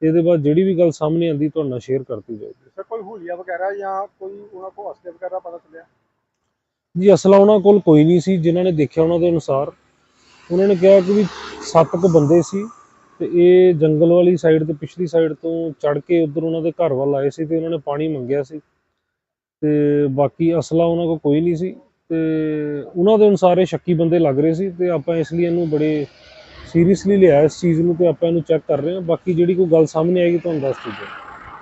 ਤੇ ਇਹਦੇ ਬਾਅਦ ਜਿਹੜੀ ਵੀ ਗੱਲ ਸਾਹਮਣੇ ਆਂਦੀ ਤੁਹਾਡੇ ਨਾਲ ਸ਼ੇਅਰ ਕਰਤੀ ਜਾਏਗੀ ਸਰ ਕੋਈ ਹੁਲੀਆ ਵਗੈਰਾ ਜਾਂ ਕੋਈ ਉਹਨਾਂ ਕੋਲ ਅਸਲੇ ਵਗੈਰਾ ਪਤਾ ਚੱਲਿਆ? ਜੀ ਅਸਲਾ ਉਹਨਾਂ ਕੋਲ ਕੋਈ ਨਹੀਂ ਸੀ। ਜਿਨ੍ਹਾਂ ਨੇ ਦੇਖਿਆ ਉਹਨਾਂ ਦੇ ਅਨੁਸਾਰ ਉਹਨਾਂ ਨੇ ਕਿਹਾ ਕਿ ਵੀ ਸੱਤ ਕੁ ਬੰਦੇ ਸੀ ਤੇ ਇਹ ਜੰਗਲ ਵਾਲੀ ਸਾਈਡ ਤੇ ਪਿਛਲੀ ਸਾਈਡ ਤੋਂ ਚੜ ਕੇ ਉਧਰ ਉਹਨਾਂ ਦੇ ਘਰ ਵੱਲ ਆਏ ਸੀ ਤੇ ਉਹਨਾਂ ਨੇ ਪਾਣੀ ਮੰਗਿਆ ਸੀ। ਤੇ ਬਾਕੀ ਅਸਲਾ ਉਹਨਾਂ ਕੋਲ ਕੋਈ ਨਹੀਂ ਸੀ ਤੇ ਉਹਨਾਂ ਦੇ ਅਨੁਸਾਰ ਇਹ ਸ਼ੱਕੀ ਬੰਦੇ ਲੱਗ ਰਹੇ ਸੀ ਤੇ ਆਪਾਂ ਇਸ ਲਈ ਇਹਨੂੰ ਬੜੇ ਸੀਰੀਅਸਲੀ ਲਿਆ ਇਸ ਚੀਜ਼ ਨੂੰ ਤੇ ਆਪਾਂ ਇਹਨੂੰ ਚੈੱਕ ਕਰ ਰਹੇ ਹਾਂ। ਬਾਕੀ ਜਿਹੜੀ ਕੋਈ ਗੱਲ ਸਾਹਮਣੇ ਆਏਗੀ ਤੁਹਾਨੂੰ ਦੱਸ ਦਿੱਤੀ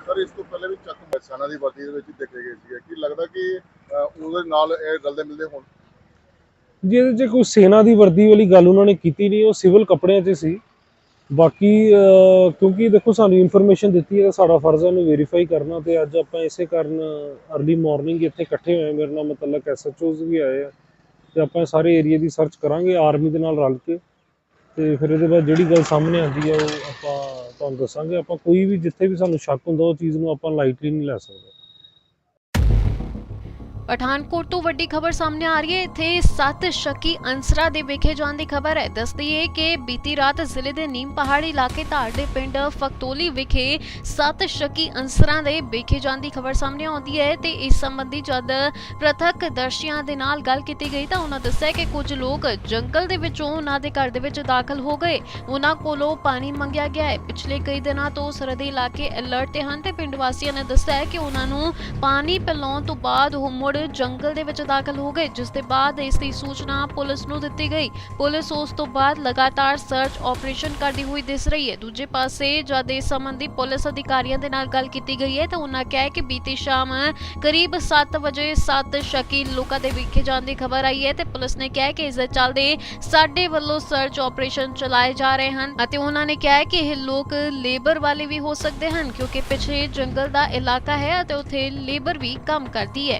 ਸਰ, ਇਸ ਤੋਂ ਪਹਿਲੇ ਵੀ ਚੱਕ ਮੈਸਾਨਾ ਦੀ ਵਰਦੀ ਦੇ ਵਿੱਚ ਦੇਖੇ ਗਏ ਸੀਗੇ। ਕੀ ਲੱਗਦਾ ਕਿ ਉਹਦੇ ਨਾਲ ਇਹ ਰਲਦੇ ਮਿਲਦੇ ਹੋਣ? ਜੀ, ਇਹਦੇ 'ਚ ਕੋਈ ਸੈਨਾ ਦੀ ਵਰਦੀ ਵਾਲੀ ਗੱਲ ਉਹਨਾਂ ਨੇ ਕੀਤੀ ਨਹੀਂ, ਉਹ ਸਿਵਲ ਕੱਪੜਿਆਂ 'ਚ ਸੀ। ਬਾਕੀ ਕਿਉਂਕਿ ਦੇਖੋ ਸਾਨੂੰ ਇਨਫੋਰਮੇਸ਼ਨ ਦਿੱਤੀ ਹੈ, ਤਾਂ ਸਾਡਾ ਫਰਜ਼ ਹੈ ਉਹਨੂੰ ਵੈਰੀਫਾਈ ਕਰਨਾ ਤੇ ਅੱਜ ਆਪਾਂ ਇਸੇ ਕਾਰਨ ਅਰਲੀ ਮਾਰਨਿੰਗ ਇੱਥੇ ਇਕੱਠੇ ਹੋਏ ਮੇਰੇ ਨਾਲ ਮਤਲਬ ਐਸਐਚਓਜ਼ ਵੀ ਆਏ ਆ ਤੇ ਆਪਾਂ ਸਾਰੇ ਏਰੀਆ ਦੀ ਸਰਚ ਕਰਾਂਗੇ ਆਰਮੀ ਦੇ ਨਾਲ ਰਲ ਕੇ। ਤੇ ਫਿਰ ਇਹਦੇ ਬਾਅਦ ਜਿਹੜੀ ਗੱਲ ਸਾਹਮਣੇ ਆਉਂਦੀ ਹੈ, ਉਹ ਆਪਾਂ ਤੁਹਾਨੂੰ ਦੱਸਾਂਗੇ। ਆਪਾਂ ਕੋਈ ਵੀ ਜਿੱਥੇ ਵੀ ਸਾਨੂੰ ਸ਼ੱਕ ਹੁੰਦਾ, ਉਹ ਚੀਜ਼ ਨੂੰ ਆਪਾਂ ਲਾਈਟਲੀ ਨਹੀਂ ਲੈ ਸਕਦੇ। ਪਠਾਨਕੋਟ ਤੋਂ ਵੱਡੀ ਖਬਰ ਸਾਹਮਣੇ ਆ ਰਹੀ ਹੈ। ਇੱਥੇ ਸੱਤ ਸ਼ੱਕੀ ਅਨਸਰਾਂ ਦੇ ਵੇਖੇ ਜਾਣ ਦੀ ਖਬਰ ਹੈ। ਦੱਸਦੀ ਹੈ ਕਿ ਬੀਤੀ ਰਾਤ ਜ਼ਿਲ੍ਹੇ ਦੇ ਨੀਮ ਪਹਾੜੀ ਇਲਾਕੇ ਧਾਰ ਦੇ ਪਿੰਡ ਫਕਤੋਲੀ ਵਿਖੇ ਸੱਤ ਸ਼ੱਕੀ ਅਨਸਰਾਂ ਦੇ ਵੇਖੇ ਜਾਣ ਦੀ ਖਬਰ ਸਾਹਮਣੇ ਆਉਂਦੀ ਹੈ ਤੇ ਇਸ ਸੰਬੰਧੀ ਜਦ ਪ੍ਰਤੱਖ ਦਰਸ਼ੀਆਂ ਦੇ ਨਾਲ ਗੱਲ ਕੀਤੀ ਗਈ ਤਾਂ ਉਹਨਾਂ ਦੱਸਿਆ ਕਿ ਕੁਝ ਲੋਕ ਜੰਗਲ ਦੇ ਵਿੱਚੋਂ ਉਹਨਾਂ ਦੇ ਘਰ ਦੇ ਵਿੱਚ ਦਾਖਲ ਹੋ ਗਏ। ਉਹਨਾਂ ਕੋਲੋਂ ਪਾਣੀ ਮੰਗਿਆ ਗਿਆ ਹੈ। ਪਿਛਲੇ ਕਈ ਦਿਨਾਂ ਤੋਂ ਸਰਹੱਦੀ ਇਲਾਕੇ ਅਲਰਟ ਤੇ ਹਨ ਤੇ ਪਿੰਡ ਵਾਸੀਆਂ ਨੇ ਦੱਸਿਆ ਹੈ ਕਿ ਉਹਨਾਂ ਨੂੰ ਪਾਣੀ ਪਿਲਾਉਣ ਤੋਂ ਬਾਅਦ ਉਹ ਮੁੜ ਜੰਗਲ ਦੇ ਵਿੱਚ ਦਾਖਲ ਹੋ ਗਏ, ਜਿਸ ਦੇ ਬਾਅਦ ਇਸ ਦੀ ਸੂਚਨਾ ਪੁਲਿਸ ਨੂੰ ਦਿੱਤੀ ਗਈ। ਪੁਲਿਸ ਉਸ ਤੋਂ ਬਾਅਦ ਲਗਾਤਾਰ ਸਰਚ ਆਪਰੇਸ਼ਨ ਕਰਦੀ ਹੋਈ ਦਿਸ ਰਹੀ ਹੈ। ਦੂਜੇ ਪਾਸੇ ਜਦ ਇਸ ਸੰਬੰਧੀ ਪੁਲਿਸ ਅਧਿਕਾਰੀਆਂ ਦੇ ਨਾਲ ਗੱਲ ਕੀਤੀ ਗਈ ਹੈ, ਤਾਂ ਉਹਨਾਂ ਕਿਹਾ ਕਿ ਬੀਤੀ ਸ਼ਾਮ ਕਰੀਬ 7 ਵਜੇ 7 ਸ਼ੱਕੀ ਲੋਕਾਂ ਦੇ ਵਿਖੇ ਜਾਣ ਦੀ ਖਬਰ ਆਈ ਹੈ ਤੇ ਪੁਲਿਸ ਨੇ ਕਿਹਾ ਕਿ ਇਸ ਦੇ ਚੱਲਦੇ ਸਾਡੇ ਵੱਲੋਂ ਸਰਚ ਆਪਰੇਸ਼ਨ ਚਲਾਏ ਜਾ ਰਹੇ ਹਨ ਅਤੇ ਉਹਨਾਂ ਨੇ ਕਿਹਾ ਕਿ ਇਹ ਲੋਕ ਲੇਬਰ ਵਾਲੇ ਵੀ ਹੋ ਸਕਦੇ ਹਨ, ਕਿਉਂਕਿ ਪਿੱਛੇ ਜੰਗਲ ਦਾ ਇਲਾਕਾ ਹੈ ਅਤੇ ਉੱਥੇ ਲੇਬਰ ਵੀ ਕੰਮ ਕਰਦੀ ਹੈ।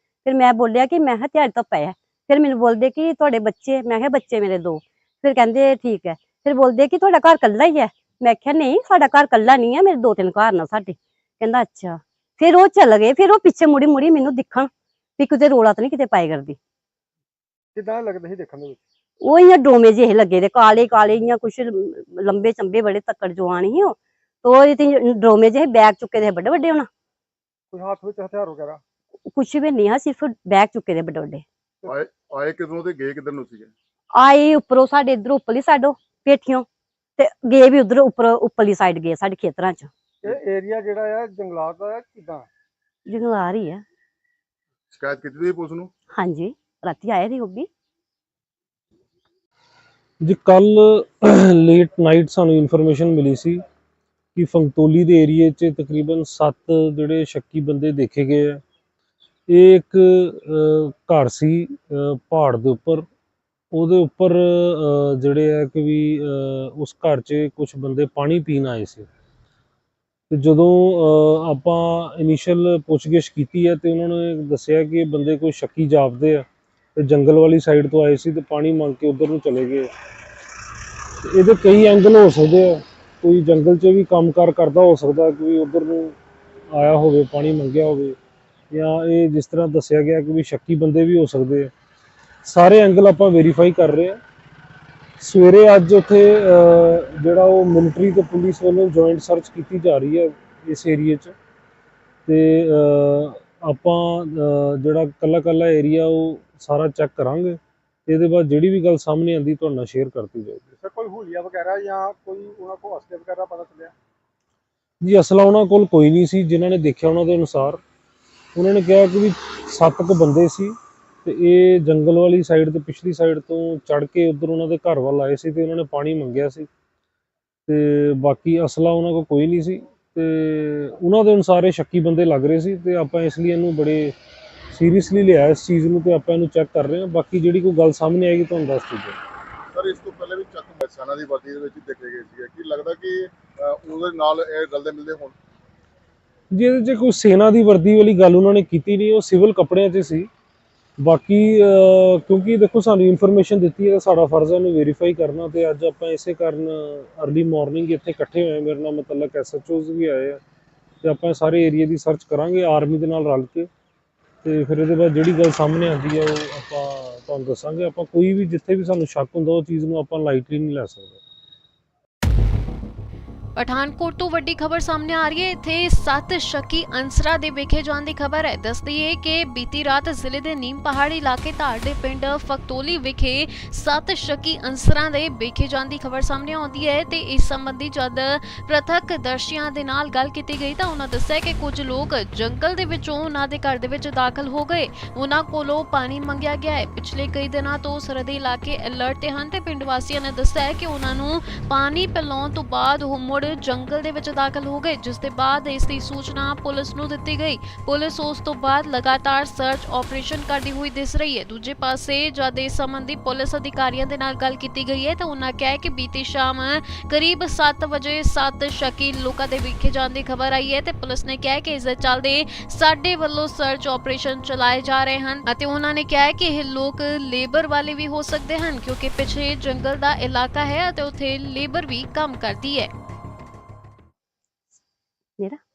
ਫਿਰ ਮੈਂ ਬੋਲਿਆ ਕਿ ਮੈਂ ਕਿਹਾ ਦਿਹਾੜੀ ਤੋਂ ਪਿਆ ਫਿਰ ਮੈਨੂੰ ਬੋਲਦੇ ਕਿ ਤੁਹਾਡੇ ਬੱਚੇ ਮੈਂ ਕਿਹਾ ਬੱਚੇ ਮੇਰੇ ਦੋ। ਫਿਰ ਕਹਿੰਦੇ ਠੀਕ ਹੈ। ਫਿਰ ਬੋਲਦੇ ਕਿ ਤੁਹਾਡਾ ਘਰ ਕੱਲਾ ਹੀ ਹੈ। ਮੈਂ ਕਿਹਾ ਨਹੀਂ ਸਾਡਾ ਘਰ ਕੱਲਾ ਨਹੀਂ ਹੈ ਮੇਰੇ ਦੋ ਤਿੰਨ ਘਰ ਨੇ ਸਾਡੇ। ਕਹਿੰਦਾ ਅੱਛਾ। ਫਿਰ ਉਹ ਚੱਲ ਗਏ ਫਿਰ ਉਹ ਪਿੱਛੇ ਮੁੜੀ ਮੁੜੀ ਮੈਨੂੰ ਦਿਖਣ ਵੀ ਕਿਤੇ ਰੋਲਾ ਤਾਂ ਨਹੀਂ ਕਿਤੇ ਪਾਏ ਕਰਦੀ। ਕਿਦਾਂ ਲੱਗਦਾ ਸੀ ਦੇਖਣ ਦੇ ਵਿੱਚ? ਉਹ ਇਆਂ ਡੋਮੇ ਜਿਹੇ ਲੱਗੇ ਦੇ ਕਾਲੇ ਕਾਲੇ ਇਆਂ ਕੁਛ ਲੰਬੇ ਚੰਬੇ ਬੜੇ ਤੱਕੜ ਜਵਾਨ ਸੀ ਉਹ। ਤੋ ਇਹ ਤੇ ਡੋਮੇ ਜਿਹੇ ਬੈਗ ਚੁੱਕੇ ਦੇ ਵੱਡੇ ਵੱਡੇ ਹੋਣਾ ਕੋਈ ਹੱਥ ਵਿੱਚ ਹਥਿਆਰ ਵਗੈਰਾ? ਕੁਛ ਵੀ ਨਹੀਂ ਆ ਸਿਰਫ ਬੈਗ ਚੁੱਕੇ ਦੇ ਵੱਡੇ ਵੱਡੇ ਆਏ ਕਿਦੋਂ ਤੇ ਗਏ ਕਿੱਧਰ ਨੂੰ ਸੀਗੇ? ਆਏ ਉੱਪਰੋਂ ਸਾਡੇ ਇਧਰ ਉੱਪਰਲੀ ਸਾਡੋ ਪੇਠੀਆਂ ਤੇ ਗਏ ਵੀ ਉਧਰ ਉੱਪਰ ਉੱਪਰਲੀ ਸਾਈਡ ਗਏ ਸਾਡੇ ਖੇਤਰਾਂ ਚ। ਇਹ ਏਰੀਆ ਜਿਹੜਾ ਆ ਜੰਗਲਾਤ ਦਾ ਹੈ ਕਿਦਾਂ? ਜੰਗਲਾ ਰਹੀ ਆ। ਸ਼ਿਕਾਇਤ ਕੀਤੀ ਤੁਸੀਂ ਪੁਲਿਸ ਨੂੰ? ਹਾਂਜੀ ਰਾਤੀ ਆਏ ਦੀ ਹੋਗੀ ਜੀ ਕੱਲ ਲੇਟ ਨਾਈਟ ਸਾਨੂੰ ਇਨਫੋਰਮੇਸ਼ਨ ਮਿਲੀ ਸੀ ਕਿ ਫੰਗਤੋਲੀ ਦੇ ਏਰੀਏ 'ਚ ਤਕਰੀਬਨ 7 ਜਿਹੜੇ ਸ਼ੱਕੀ ਬੰਦੇ ਦੇਖੇ ਗਏ ਆ। ਇਹ ਇੱਕ ਘਰ ਸੀ ਪਹਾੜ ਦੇ ਉੱਪਰ। ਉਹਦੇ ਉੱਪਰ ਜਿਹੜੇ ਆ ਕਿ ਵੀ ਅ, ਉਸ ਘਰ 'ਚ ਕੁਝ ਬੰਦੇ ਪਾਣੀ ਪੀਣ ਆਏ ਸੀ। ਤੇ ਜਦੋਂ ਅ, ਆਪਾਂ ਇਨੀਸ਼ੀਅਲ ਪੁੱਛਗਿੱਛ ਕੀਤੀ ਹੈ ਤੇ ਉਹਨਾਂ ਨੇ ਦੱਸਿਆ ਕਿ ਇਹ ਬੰਦੇ ਕੋਈ ਸ਼ੱਕੀ ਜਾਪਦੇ ਆ ਤੇ ਜੰਗਲ ਵਾਲੀ ਸਾਈਡ ਤੋਂ ਆਏ ਸੀ ਤੇ ਪਾਣੀ ਮੰਗ ਕੇ ਉਧਰ ਨੂੰ ਚਲੇ ਗਏ। ਇਹਦੇ ਕਈ ਐਂਗਲ ਹੋ ਸਕਦੇ ਆ। ਕੋਈ ਜੰਗਲ 'ਚ ਵੀ ਕੰਮਕਾਰ ਕਰਦਾ ਹੋ ਸਕਦਾ ਕੋਈ ਉਧਰ ਨੂੰ ਆਇਆ ਹੋਵੇ ਪਾਣੀ ਮੰਗਿਆ ਹੋਵੇ। ਜਾਂ ਇਹ ਜਿਸ ਤਰ੍ਹਾਂ ਦੱਸਿਆ ਗਿਆ ਕਿ ਵੀ ਸ਼ੱਕੀ ਬੰਦੇ ਵੀ ਹੋ ਸਕਦੇ ਆ। ਸਾਰੇ ਐਂਗਲ ਆਪਾਂ ਵੈਰੀਫਾਈ ਕਰ ਰਹੇ ਆ। ਸਵੇਰੇ ਅੱਜ ਉੱਥੇ ਜਿਹੜਾ ਉਹ ਮਿਲਟਰੀ ਤੇ ਪੁਲਿਸ ਵੱਲੋਂ ਜੁਆਇੰਟ ਸਰਚ ਕੀਤੀ ਜਾ ਰਹੀ ਹੈ ਇਸ ਏਰੀਏ 'ਚ। ਤੇ ਆਪਾਂ ਜਿਹੜਾ ਕੱਲਾ ਕੱਲਾ ਏਰੀਆ ਉਹ ਸਾਰਾ ਚੈੱਕ ਕਰਾਂਗੇ। ਤੇ ਇਹਦੇ ਬਾਅਦ ਜਿਹੜੀ ਵੀ ਗੱਲ ਸਾਹਮਣੇ ਆਂਦੀ ਤੁਹਾਡੇ ਨਾਲ ਸ਼ੇਅਰ ਕਰਤੀ ਜਾਏਗੀ ਸਰ ਕੋਈ ਹੁਲੀਆ ਵਗੈਰਾ ਜਾਂ ਕੋਈ ਉਹਨਾਂ ਕੋਲ ਅਸਲੇ ਵਗੈਰਾ ਪਤਾ ਚੱਲਿਆ? ਜੀ ਅਸਲਾ ਉਹਨਾਂ ਕੋਲ ਕੋਈ ਨਹੀਂ ਸੀ। ਜਿਨ੍ਹਾਂ ਨੇ ਦੇਖਿਆ ਉਹਨਾਂ ਦੇ ਅਨੁਸਾਰ ਉਹਨਾਂ ਨੇ ਕਿਹਾ ਕਿ ਵੀ ਸੱਤ ਕੁ ਬੰਦੇ ਸੀ ਤੇ ਇਹ ਜੰਗਲ ਵਾਲੀ ਸਾਈਡ ਤੇ ਪਿਛਲੀ ਸਾਈਡ ਤੋਂ ਚੜ ਕੇ ਉਧਰ ਉਹਨਾਂ ਦੇ ਘਰ ਵੱਲ ਆਏ ਸੀ ਤੇ ਉਹਨਾਂ ਨੇ ਪਾਣੀ ਮੰਗਿਆ ਸੀ। ਤੇ ਬਾਕੀ ਅਸਲਾ ਉਹਨਾਂ ਕੋਲ ਕੋਈ ਨਹੀਂ ਸੀ ਤੇ ਉਹਨਾਂ ਦੇ ਅਨੁਸਾਰ ਇਹ ਸ਼ੱਕੀ ਬੰਦੇ ਲੱਗ ਰਹੇ ਸੀ ਤੇ ਆਪਾਂ ਇਸ ਲਈ ਇਹਨੂੰ ਬੜੇ ਸੀਰੀਅਸਲੀ ਲਿਆ ਇਸ ਚੀਜ਼ ਨੂੰ ਤੇ ਆਪਾਂ ਇਹਨੂੰ ਚੈੱਕ ਕਰ ਰਹੇ ਹਾਂ। ਬਾਕੀ ਜਿਹੜੀ ਕੋਈ ਗੱਲ ਸਾਹਮਣੇ ਆਏਗੀ ਤੁਹਾਨੂੰ ਦੱਸ ਦਿੱਤੀ ਸਰ, ਇਸ ਤੋਂ ਪਹਿਲੇ ਵੀ ਚੱਕ ਮੈਸਾਨਾ ਦੀ ਵਰਦੀ ਦੇ ਵਿੱਚ ਦੇਖੇ ਗਏ ਸੀਗੇ। ਕੀ ਲੱਗਦਾ ਕਿ ਉਹਦੇ ਨਾਲ ਇਹ ਰਲਦੇ ਮਿਲਦੇ ਹੋਣ? ਜੀ, ਇਹਦੇ 'ਚ ਕੋਈ ਸੈਨਾ ਦੀ ਵਰਦੀ ਵਾਲੀ ਗੱਲ ਉਹਨਾਂ ਨੇ ਕੀਤੀ ਨਹੀਂ, ਉਹ ਸਿਵਲ ਕੱਪੜਿਆਂ 'ਚ ਸੀ। ਬਾਕੀ ਕਿਉਂਕਿ ਦੇਖੋ ਸਾਨੂੰ ਇਨਫੋਰਮੇਸ਼ਨ ਦਿੱਤੀ ਹੈ, ਤਾਂ ਸਾਡਾ ਫਰਜ਼ ਹੈ ਉਹਨੂੰ ਵੈਰੀਫਾਈ ਕਰਨਾ ਤੇ ਅੱਜ ਆਪਾਂ ਇਸੇ ਕਾਰਨ ਅਰਲੀ ਮਾਰਨਿੰਗ ਇੱਥੇ ਇਕੱਠੇ ਹੋਏ ਮੇਰੇ ਨਾਲ ਮਤਲਬ ਐਸਐਚਓਜ਼ ਵੀ ਆਏ ਆ ਤੇ ਆਪਾਂ ਸਾਰੇ ਏਰੀਆ ਦੀ ਸਰਚ ਕਰਾਂਗੇ ਆਰਮੀ ਦੇ ਨਾਲ ਰਲ ਕੇ। ਤੇ ਫਿਰ ਇਹਦੇ ਬਾਅਦ ਜਿਹੜੀ ਗੱਲ ਸਾਹਮਣੇ ਆਉਂਦੀ ਹੈ, ਉਹ ਆਪਾਂ ਤੁਹਾਨੂੰ ਦੱਸਾਂਗੇ। ਆਪਾਂ ਕੋਈ ਵੀ ਜਿੱਥੇ ਵੀ ਸਾਨੂੰ ਸ਼ੱਕ ਹੁੰਦਾ, ਉਹ ਚੀਜ਼ ਨੂੰ ਆਪਾਂ ਲਾਈਟਲੀ ਨਹੀਂ ਲੈ ਸਕਦੇ। ਪਠਾਨਕੋਟ ਤੋਂ ਵੱਡੀ ਖਬਰ ਸਾਹਮਣੇ ਆ ਰਹੀ ਹੈ। ਇੱਥੇ ਸੱਤ ਸ਼ੱਕੀ ਅਨਸਰਾਂ ਦੇ ਵੇਖੇ ਜਾਣ ਦੀ ਖਬਰ ਹੈ। ਦੱਸਦੀ ਹੈ ਕਿ ਬੀਤੀ ਰਾਤ ਜ਼ਿਲ੍ਹੇ ਦੇ ਨੀਮ ਪਹਾੜੀ ਇਲਾਕੇ ਧਾਰ ਦੇ ਪਿੰਡ ਫਕਤੋਲੀ ਵਿਖੇ ਸੱਤ ਸ਼ੱਕੀ ਅਨਸਰਾਂ ਦੇ ਵੇਖੇ ਜਾਣ ਦੀ ਖਬਰ ਸਾਹਮਣੇ ਆਉਂਦੀ ਹੈ ਤੇ ਇਸ ਸੰਬੰਧੀ ਜਦ ਪ੍ਰਤੱਖ ਦਰਸ਼ੀਆਂ ਦੇ ਨਾਲ ਗੱਲ ਕੀਤੀ ਗਈ ਤਾਂ ਉਹਨਾਂ ਦੱਸਿਆ ਕਿ ਕੁਝ ਲੋਕ ਜੰਗਲ ਦੇ ਵਿੱਚੋਂ ਉਹਨਾਂ ਦੇ ਘਰ ਦੇ ਵਿੱਚ ਦਾਖਲ ਹੋ ਗਏ। ਉਹਨਾਂ ਕੋਲੋਂ ਪਾਣੀ ਮੰਗਿਆ ਗਿਆ ਹੈ। ਪਿਛਲੇ ਕਈ ਦਿਨਾਂ ਤੋਂ ਸਰਹੱਦੀ ਇਲਾਕੇ ਅਲਰਟ ਤੇ ਹਨ ਤੇ ਪਿੰਡ ਵਾਸੀਆਂ ਨੇ ਦੱਸਿਆ ਹੈ ਕਿ ਉਹਨਾਂ ਨੂੰ ਪਾਣੀ ਪਿਲਾਉਣ ਤੋਂ ਬਾਅਦ ਉਹ ਮੁੜ ਜੰਗਲ ਦੇ ਵਿੱਚ ਦਾਖਲ ਹੋ ਗਏ, ਜਿਸ ਦੇ ਬਾਅਦ ਇਸ ਦੀ ਸੂਚਨਾ ਪੁਲਿਸ ਨੂੰ ਦਿੱਤੀ ਗਈ। ਪੁਲਿਸ ਉਸ ਤੋਂ ਬਾਅਦ ਲਗਾਤਾਰ ਸਰਚ ਆਪਰੇਸ਼ਨ ਕਰਦੀ ਹੋਈ ਦਿਸ ਰਹੀ ਹੈ। ਦੂਜੇ ਪਾਸੇ ਜਦ ਇਸ ਸੰਬੰਧੀ ਪੁਲਿਸ ਅਧਿਕਾਰੀਆਂ ਦੇ ਨਾਲ ਗੱਲ ਕੀਤੀ ਗਈ ਹੈ, ਤਾਂ ਉਹਨਾਂ ਕਿਹਾ ਕਿ ਬੀਤੀ ਸ਼ਾਮ ਕਰੀਬ 7 ਵਜੇ ਸੱਤ ਸ਼ੱਕੀ ਲੋਕਾਂ ਦੇ ਵਿਖੇ ਜਾਣ ਦੀ ਖਬਰ ਆਈ ਹੈ ਤੇ ਪੁਲਿਸ ਨੇ ਕਿਹਾ ਕਿ ਇਸ ਦੇ ਚੱਲਦੇ ਸਾਡੇ ਵੱਲੋਂ ਸਰਚ ਆਪਰੇਸ਼ਨ ਚਲਾਏ ਜਾ ਰਹੇ ਹਨ ਅਤੇ ਉਹਨਾਂ ਨੇ ਕਿਹਾ ਕਿ ਇਹ ਲੋਕ ਲੇਬਰ ਵਾਲੇ ਵੀ ਹੋ ਸਕਦੇ ਹਨ, ਕਿਉਂਕਿ ਪਿੱਛੇ ਜੰਗਲ ਦਾ ਇਲਾਕਾ ਹੈ ਅਤੇ ਉੱਥੇ ਲੇਬਰ ਵੀ ਕੰਮ ਕਰਦੀ ਹੈ।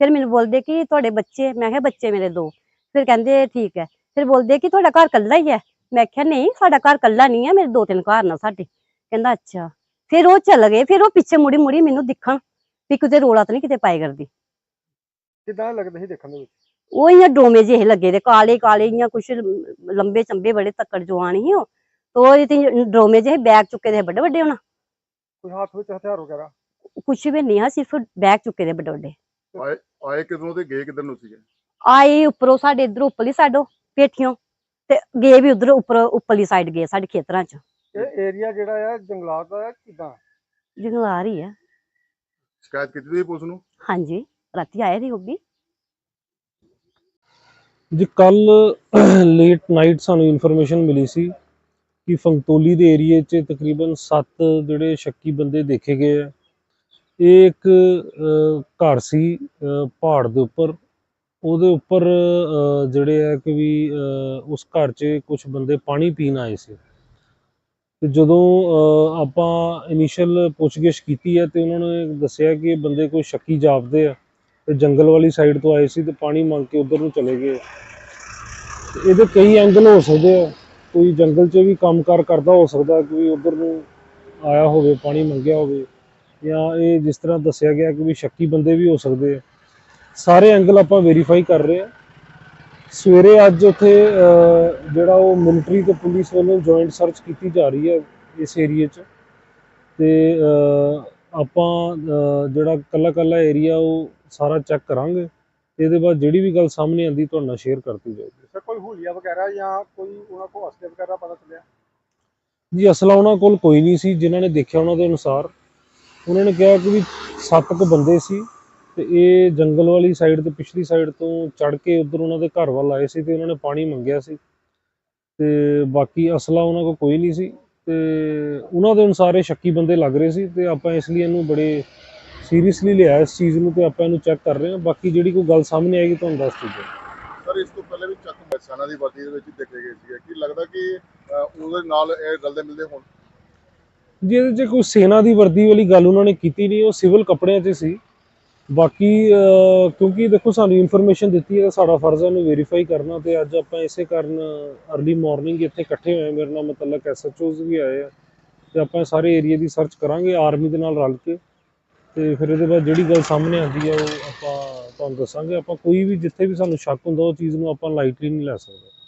ਫਿਰ ਮੈਨੂੰ ਬੋਲਦੇ ਕਿ ਤੁਹਾਡੇ ਬੱਚੇ ਮੈਂ ਕਿਹਾ ਬੱਚੇ ਮੇਰੇ ਦੋ। ਫਿਰ ਕਹਿੰਦੇ ਠੀਕ ਹੈ। ਫਿਰ ਬੋਲਦੇ ਕਿ ਤੁਹਾਡਾ ਘਰ ਕੱਲਾ ਹੀ ਹੈ? ਮੈਂ ਕਿਹਾ ਨਹੀਂ ਸਾਡਾ ਘਰ ਕੱਲਾ ਨਹੀਂ ਹੈ ਮੇਰੇ ਦੋ ਤਿੰਨ ਘਰ ਨੇ ਸਾਡੇ। ਕਹਿੰਦਾ ਅੱਛਾ। ਫਿਰ ਉਹ ਚੱਲ ਗਏ ਫਿਰ ਉਹ ਪਿੱਛੇ ਮੁੜੀ ਮੁੜੀ ਮੈਨੂੰ ਦਿਖਣ ਵੀ ਕਿਤੇ ਰੋਲਾ ਤਾਂ ਨਹੀਂ ਕਿਤੇ ਪਾਈ ਕਰਦੀ। ਕਿਦਾਂ ਲੱਗਦੇ ਸੀ ਦੇਖਣ ਦੇ ਵਿੱਚ? ਉਹ ਇਆਂ ਡੋਮੇ ਜਿਹੇ ਲੱਗੇ ਦੇ ਕਾਲੇ ਕਾਲੇ ਇਆਂ ਕੁਛ ਲੰਬੇ ਚੰਬੇ ਬੜੇ ਤੱਕੜ ਜਵਾਨ ਸੀ ਉਹ। ਤੋ ਇਹ ਤੇ ਡੋਮੇ ਜਿਹੇ ਬੈਗ ਚੁੱਕੇ ਦੇ ਵੱਡੇ ਵੱਡੇ ਹੋਣਾ ਕੋਈ ਹੱਥ ਵਿੱਚ ਹਥਿਆਰ ਵਗੈਰਾ? ਕੁਛ ਵੀ ਨਹੀਂ ਆ ਸਿਰਫ ਬੈਗ ਚੁੱਕੇ ਦੇ ਵੱਡੇ ਵੱਡੇ। ਆਏ ਕਿਧਰੋਂ ਤੇ ਗਏ ਕਿਧਰ ਨੂੰ ਸੀਗੇ? ਆਏ ਉੱਪਰੋਂ ਸਾਡੇ ਇਧਰ ਉੱਪਰਲੀ ਸਾਡੋ ਪੇਠੀਆਂ ਤੇ ਗਏ ਵੀ ਉਧਰ ਉੱਪਰ ਉੱਪਰਲੀ ਸਾਈਡ ਗਏ ਸਾਡੇ ਖੇਤਰਾਂ ਚ। ਇਹ ਏਰੀਆ ਜਿਹੜਾ ਆ ਜੰਗਲਾਤ ਦਾ ਹੈ ਕਿਦਾਂ? ਜੰਗਲਾ ਰਹੀ ਆ। ਸ਼ਿਕਾਇਤ ਕੀਤੀ ਤੁਸੀਂ ਪੁਲਿਸ ਨੂੰ? ਹਾਂਜੀ ਰਾਤੀ ਆਏ ਦੀ ਹੋਗੀ ਜੀ ਕੱਲ ਲੇਟ ਨਾਈਟ ਸਾਨੂੰ ਇਨਫੋਰਮੇਸ਼ਨ ਮਿਲੀ ਸੀ ਕਿ ਫੰਗਤੋਲੀ ਦੇ ਏਰੀਏ 'ਚ ਤਕਰੀਬਨ 7 ਜਿਹੜੇ ਸ਼ੱਕੀ ਬੰਦੇ ਦੇਖੇ ਗਏ ਆ। ਇਹ ਇੱਕ ਘਰ ਸੀ ਪਹਾੜ ਦੇ ਉੱਪਰ। ਉਹਦੇ ਉੱਪਰ ਅ, ਜਿਹੜੇ ਆ ਕਿ ਵੀ ਅ, ਉਸ ਘਰ 'ਚ ਕੁਝ ਬੰਦੇ ਪਾਣੀ ਪੀਣ ਆਏ ਸੀ। ਤੇ ਜਦੋਂ ਅ, ਆਪਾਂ ਇਨੀਸ਼ੀਅਲ ਪੁੱਛਗਿੱਛ ਕੀਤੀ ਹੈ ਤੇ ਉਹਨਾਂ ਨੇ ਦੱਸਿਆ ਕਿ ਇਹ ਬੰਦੇ ਕੋਈ ਸ਼ੱਕੀ ਜਾਪਦੇ ਆ ਤੇ ਜੰਗਲ ਵਾਲੀ ਸਾਈਡ ਤੋਂ ਆਏ ਸੀ ਤੇ ਪਾਣੀ ਮੰਗ ਕੇ ਉਧਰ ਨੂੰ ਚਲੇ ਗਏ। ਇਹਦੇ ਕਈ ਐਂਗਲ ਹੋ ਸਕਦੇ ਆ। ਕੋਈ ਜੰਗਲ 'ਚ ਵੀ ਕੰਮਕਾਰ ਕਰਦਾ ਹੋ ਸਕਦਾ ਕੋਈ ਉਧਰ ਨੂੰ ਆਇਆ ਹੋਵੇ ਪਾਣੀ ਮੰਗਿਆ ਹੋਵੇ। ਜਾਂ ਇਹ ਜਿਸ ਤਰ੍ਹਾਂ ਦੱਸਿਆ ਗਿਆ ਕਿ ਵੀ ਸ਼ੱਕੀ ਬੰਦੇ ਵੀ ਹੋ ਸਕਦੇ ਆ। ਸਾਰੇ ਐਂਗਲ ਆਪਾਂ ਵੈਰੀਫਾਈ ਕਰ ਰਹੇ ਆ। ਸਵੇਰੇ ਅੱਜ ਉੱਥੇ ਜਿਹੜਾ ਉਹ ਮਿਲਟਰੀ ਤੇ ਪੁਲਿਸ ਵੱਲੋਂ ਜੁਆਇੰਟ ਸਰਚ ਕੀਤੀ ਜਾ ਰਹੀ ਹੈ ਇਸ ਏਰੀਏ 'ਚ। ਤੇ ਆਪਾਂ ਜਿਹੜਾ ਕੱਲਾ ਕੱਲਾ ਏਰੀਆ ਉਹ ਸਾਰਾ ਚੈੱਕ ਕਰਾਂਗੇ। ਤੇ ਇਹਦੇ ਬਾਅਦ ਜਿਹੜੀ ਵੀ ਗੱਲ ਸਾਹਮਣੇ ਆਂਦੀ ਤੁਹਾਡੇ ਨਾਲ ਸ਼ੇਅਰ ਕਰਤੀ ਜਾਏਗੀ ਸਰ ਕੋਈ ਹੁਲੀਆ ਵਗੈਰਾ ਜਾਂ ਕੋਈ ਉਹਨਾਂ ਕੋਲ ਅਸਲੇ ਵਗੈਰਾ ਪਤਾ ਚੱਲਿਆ? ਜੀ ਅਸਲਾ ਉਹਨਾਂ ਕੋਲ ਕੋਈ ਨਹੀਂ ਸੀ। ਜਿਨ੍ਹਾਂ ਨੇ ਦੇਖਿਆ ਉਹਨਾਂ ਦੇ ਅਨੁਸਾਰ ਉਹਨਾਂ ਨੇ ਕਿਹਾ ਕਿ ਵੀ ਸੱਤ ਕੁ ਬੰਦੇ ਸੀ ਤੇ ਇਹ ਜੰਗਲ ਵਾਲੀ ਸਾਈਡ ਤੇ ਪਿਛਲੀ ਸਾਈਡ ਤੋਂ ਚੜ ਕੇ ਉਧਰ ਉਹਨਾਂ ਦੇ ਘਰ ਵੱਲ ਆਏ ਸੀ ਤੇ ਉਹਨਾਂ ਨੇ ਪਾਣੀ ਮੰਗਿਆ ਸੀ। ਤੇ ਬਾਕੀ ਅਸਲਾ ਉਹਨਾਂ ਕੋਲ ਕੋਈ ਨਹੀਂ ਸੀ ਤੇ ਉਹਨਾਂ ਦੇ ਅਨੁਸਾਰ ਇਹ ਸ਼ੱਕੀ ਬੰਦੇ ਲੱਗ ਰਹੇ ਸੀ ਤੇ ਆਪਾਂ ਇਸ ਲਈ ਇਹਨੂੰ ਬੜੇ ਸੀਰੀਅਸਲੀ ਲਿਆ ਇਸ ਚੀਜ਼ ਨੂੰ ਤੇ ਆਪਾਂ ਇਹਨੂੰ ਚੈੱਕ ਕਰ ਰਹੇ ਹਾਂ। ਬਾਕੀ ਜਿਹੜੀ ਕੋਈ ਗੱਲ ਸਾਹਮਣੇ ਆਏਗੀ ਤੁਹਾਨੂੰ ਦੱਸ ਦਿੱਤੀ ਸਰ, ਇਸ ਤੋਂ ਪਹਿਲੇ ਵੀ ਚੱਕ ਮੈਸਾਨਾ ਦੀ ਵਰਦੀ ਦੇ ਵਿੱਚ ਦੇਖੇ ਗਏ ਸੀਗੇ। ਕੀ ਲੱਗਦਾ ਕਿ ਉਹਦੇ ਨਾਲ ਇਹ ਰਲਦੇ ਮਿਲਦੇ ਹੋਣ? ਜੀ ਇਹਦੇ 'ਚ ਕੋਈ ਸੈਨਾ ਦੀ ਵਰਦੀ ਵਾਲੀ ਗੱਲ ਉਹਨਾਂ ਨੇ ਕੀਤੀ ਨਹੀਂ, ਉਹ ਸਿਵਲ ਕੱਪੜਿਆਂ 'ਚ ਸੀ। ਬਾਕੀ ਕਿਉਂਕਿ ਦੇਖੋ ਸਾਨੂੰ ਇਨਫੋਰਮੇਸ਼ਨ ਦਿੱਤੀ ਹੈ ਤਾਂ ਸਾਡਾ ਫਰਜ਼ ਹੈ ਉਹਨੂੰ ਵੈਰੀਫਾਈ ਕਰਨਾ ਤੇ ਅੱਜ ਆਪਾਂ ਇਸੇ ਕਾਰਨ ਅਰਲੀ ਮਾਰਨਿੰਗ ਇੱਥੇ ਇਕੱਠੇ ਹੋਏ ਮੇਰੇ ਨਾਲ ਮਤਲਬ ਐਸਐਚਓਜ਼ ਵੀ ਆਏ ਆ ਤੇ ਆਪਾਂ ਸਾਰੇ ਏਰੀਆ ਦੀ ਸਰਚ ਕਰਾਂਗੇ ਆਰਮੀ ਦੇ ਨਾਲ ਰਲ ਕੇ। ਤੇ ਫਿਰ ਇਹਦੇ ਬਾਅਦ ਜਿਹੜੀ ਗੱਲ ਸਾਹਮਣੇ ਆਉਂਦੀ ਹੈ, ਉਹ ਆਪਾਂ ਤੁਹਾਨੂੰ ਦੱਸਾਂਗੇ। ਆਪਾਂ ਕੋਈ ਵੀ ਜਿੱਥੇ ਵੀ ਸਾਨੂੰ ਸ਼ੱਕ ਹੁੰਦਾ, ਉਹ ਚੀਜ਼ ਨੂੰ ਆਪਾਂ ਲਾਈਟਲੀ ਨਹੀਂ ਲੈ ਸਕਦੇ।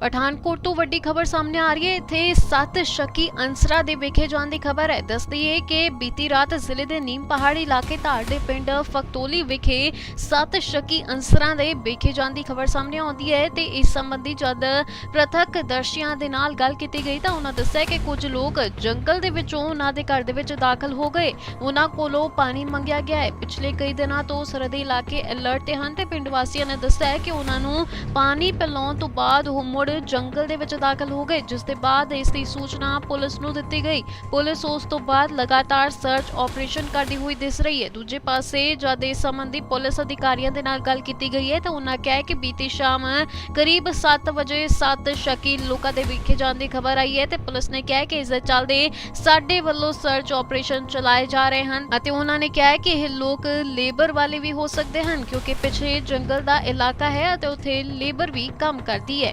ਪਠਾਨਕੋਟ ਤੋਂ ਵੱਡੀ ਖਬਰ ਸਾਹਮਣੇ ਆ ਰਹੀ ਹੈ। ਇੱਥੇ ਸੱਤ ਸ਼ੱਕੀ ਅਨਸਰਾਂ ਦੇ ਵੇਖੇ ਜਾਣ ਦੀ ਖਬਰ ਹੈ। ਦੱਸਦੀ ਹੈ ਕਿ ਬੀਤੀ ਰਾਤ ਜ਼ਿਲ੍ਹੇ ਦੇ ਨੀਮ ਪਹਾੜੀ ਇਲਾਕੇ ਧਾਰ ਦੇ ਪਿੰਡ ਫਕਤੋਲੀ ਵਿਖੇ ਸੱਤ ਸ਼ੱਕੀ ਅਨਸਰਾਂ ਦੇ ਵੇਖੇ ਜਾਣ ਦੀ ਖਬਰ ਸਾਹਮਣੇ ਆਉਂਦੀ ਹੈ ਤੇ ਇਸ ਸੰਬੰਧੀ ਜਦ ਪ੍ਰਤੱਖ ਦਰਸ਼ੀਆਂ ਦੇ ਨਾਲ ਗੱਲ ਕੀਤੀ ਗਈ ਤਾਂ ਉਹਨਾਂ ਦੱਸਿਆ ਕਿ ਕੁਝ ਲੋਕ ਜੰਗਲ ਦੇ ਵਿੱਚੋਂ ਉਹਨਾਂ ਦੇ ਘਰ ਦੇ ਵਿੱਚ ਦਾਖਲ ਹੋ ਗਏ। ਉਹਨਾਂ ਕੋਲੋਂ ਪਾਣੀ ਮੰਗਿਆ ਗਿਆ ਹੈ। ਪਿਛਲੇ ਕਈ ਦਿਨਾਂ ਤੋਂ ਸਰਹੱਦੀ ਇਲਾਕੇ ਅਲਰਟ ਤੇ ਹਨ ਤੇ ਪਿੰਡ ਵਾਸੀਆਂ ਨੇ ਦੱਸਿਆ ਹੈ ਕਿ ਉਹਨਾਂ ਨੂੰ ਪਾਣੀ ਪਿਲਾਉਣ ਤੋਂ ਬਾਅਦ ਉਹ ਮੁੜ ਜੰਗਲ ਦੇ ਵਿੱਚ ਦਾਖਲ ਹੋ ਗਏ, ਜਿਸ ਦੇ ਬਾਅਦ ਇਸ ਦੀ ਸੂਚਨਾ ਪੁਲਿਸ ਨੂੰ ਦਿੱਤੀ ਗਈ। ਪੁਲਿਸ ਉਸ ਤੋਂ ਬਾਅਦ ਲਗਾਤਾਰ ਸਰਚ ਆਪਰੇਸ਼ਨ ਕਰਦੀ ਹੋਈ ਦਿਸ ਰਹੀ ਹੈ। ਦੂਜੇ ਪਾਸੇ ਜਦ ਇਸ ਸੰਬੰਧੀ ਪੁਲਿਸ ਅਧਿਕਾਰੀਆਂ ਦੇ ਨਾਲ ਗੱਲ ਕੀਤੀ ਗਈ ਹੈ, ਤਾਂ ਉਹਨਾਂ ਕਿਹਾ ਕਿ ਬੀਤੀ ਸ਼ਾਮ ਕਰੀਬ 7 ਵਜੇ ਸੱਤ ਸ਼ੱਕੀ ਲੋਕਾਂ ਦੇ ਵਿਖੇ ਜਾਣ ਦੀ ਖਬਰ ਆਈ ਹੈ ਤੇ ਪੁਲਿਸ ਨੇ ਕਿਹਾ ਕਿ ਇਸ ਦੇ ਚੱਲਦੇ ਸਾਡੇ ਵੱਲੋਂ ਸਰਚ ਆਪਰੇਸ਼ਨ ਚਲਾਏ ਜਾ ਰਹੇ ਹਨ ਅਤੇ ਉਹਨਾਂ ਨੇ ਕਿਹਾ ਕਿ ਇਹ ਲੋਕ ਲੇਬਰ ਵਾਲੇ ਵੀ ਹੋ ਸਕਦੇ ਹਨ, ਕਿਉਂਕਿ ਪਿੱਛੇ ਜੰਗਲ ਦਾ ਇਲਾਕਾ ਹੈ ਅਤੇ ਉੱਥੇ ਲੇਬਰ ਵੀ ਕੰਮ ਕਰਦੀ ਹੈ।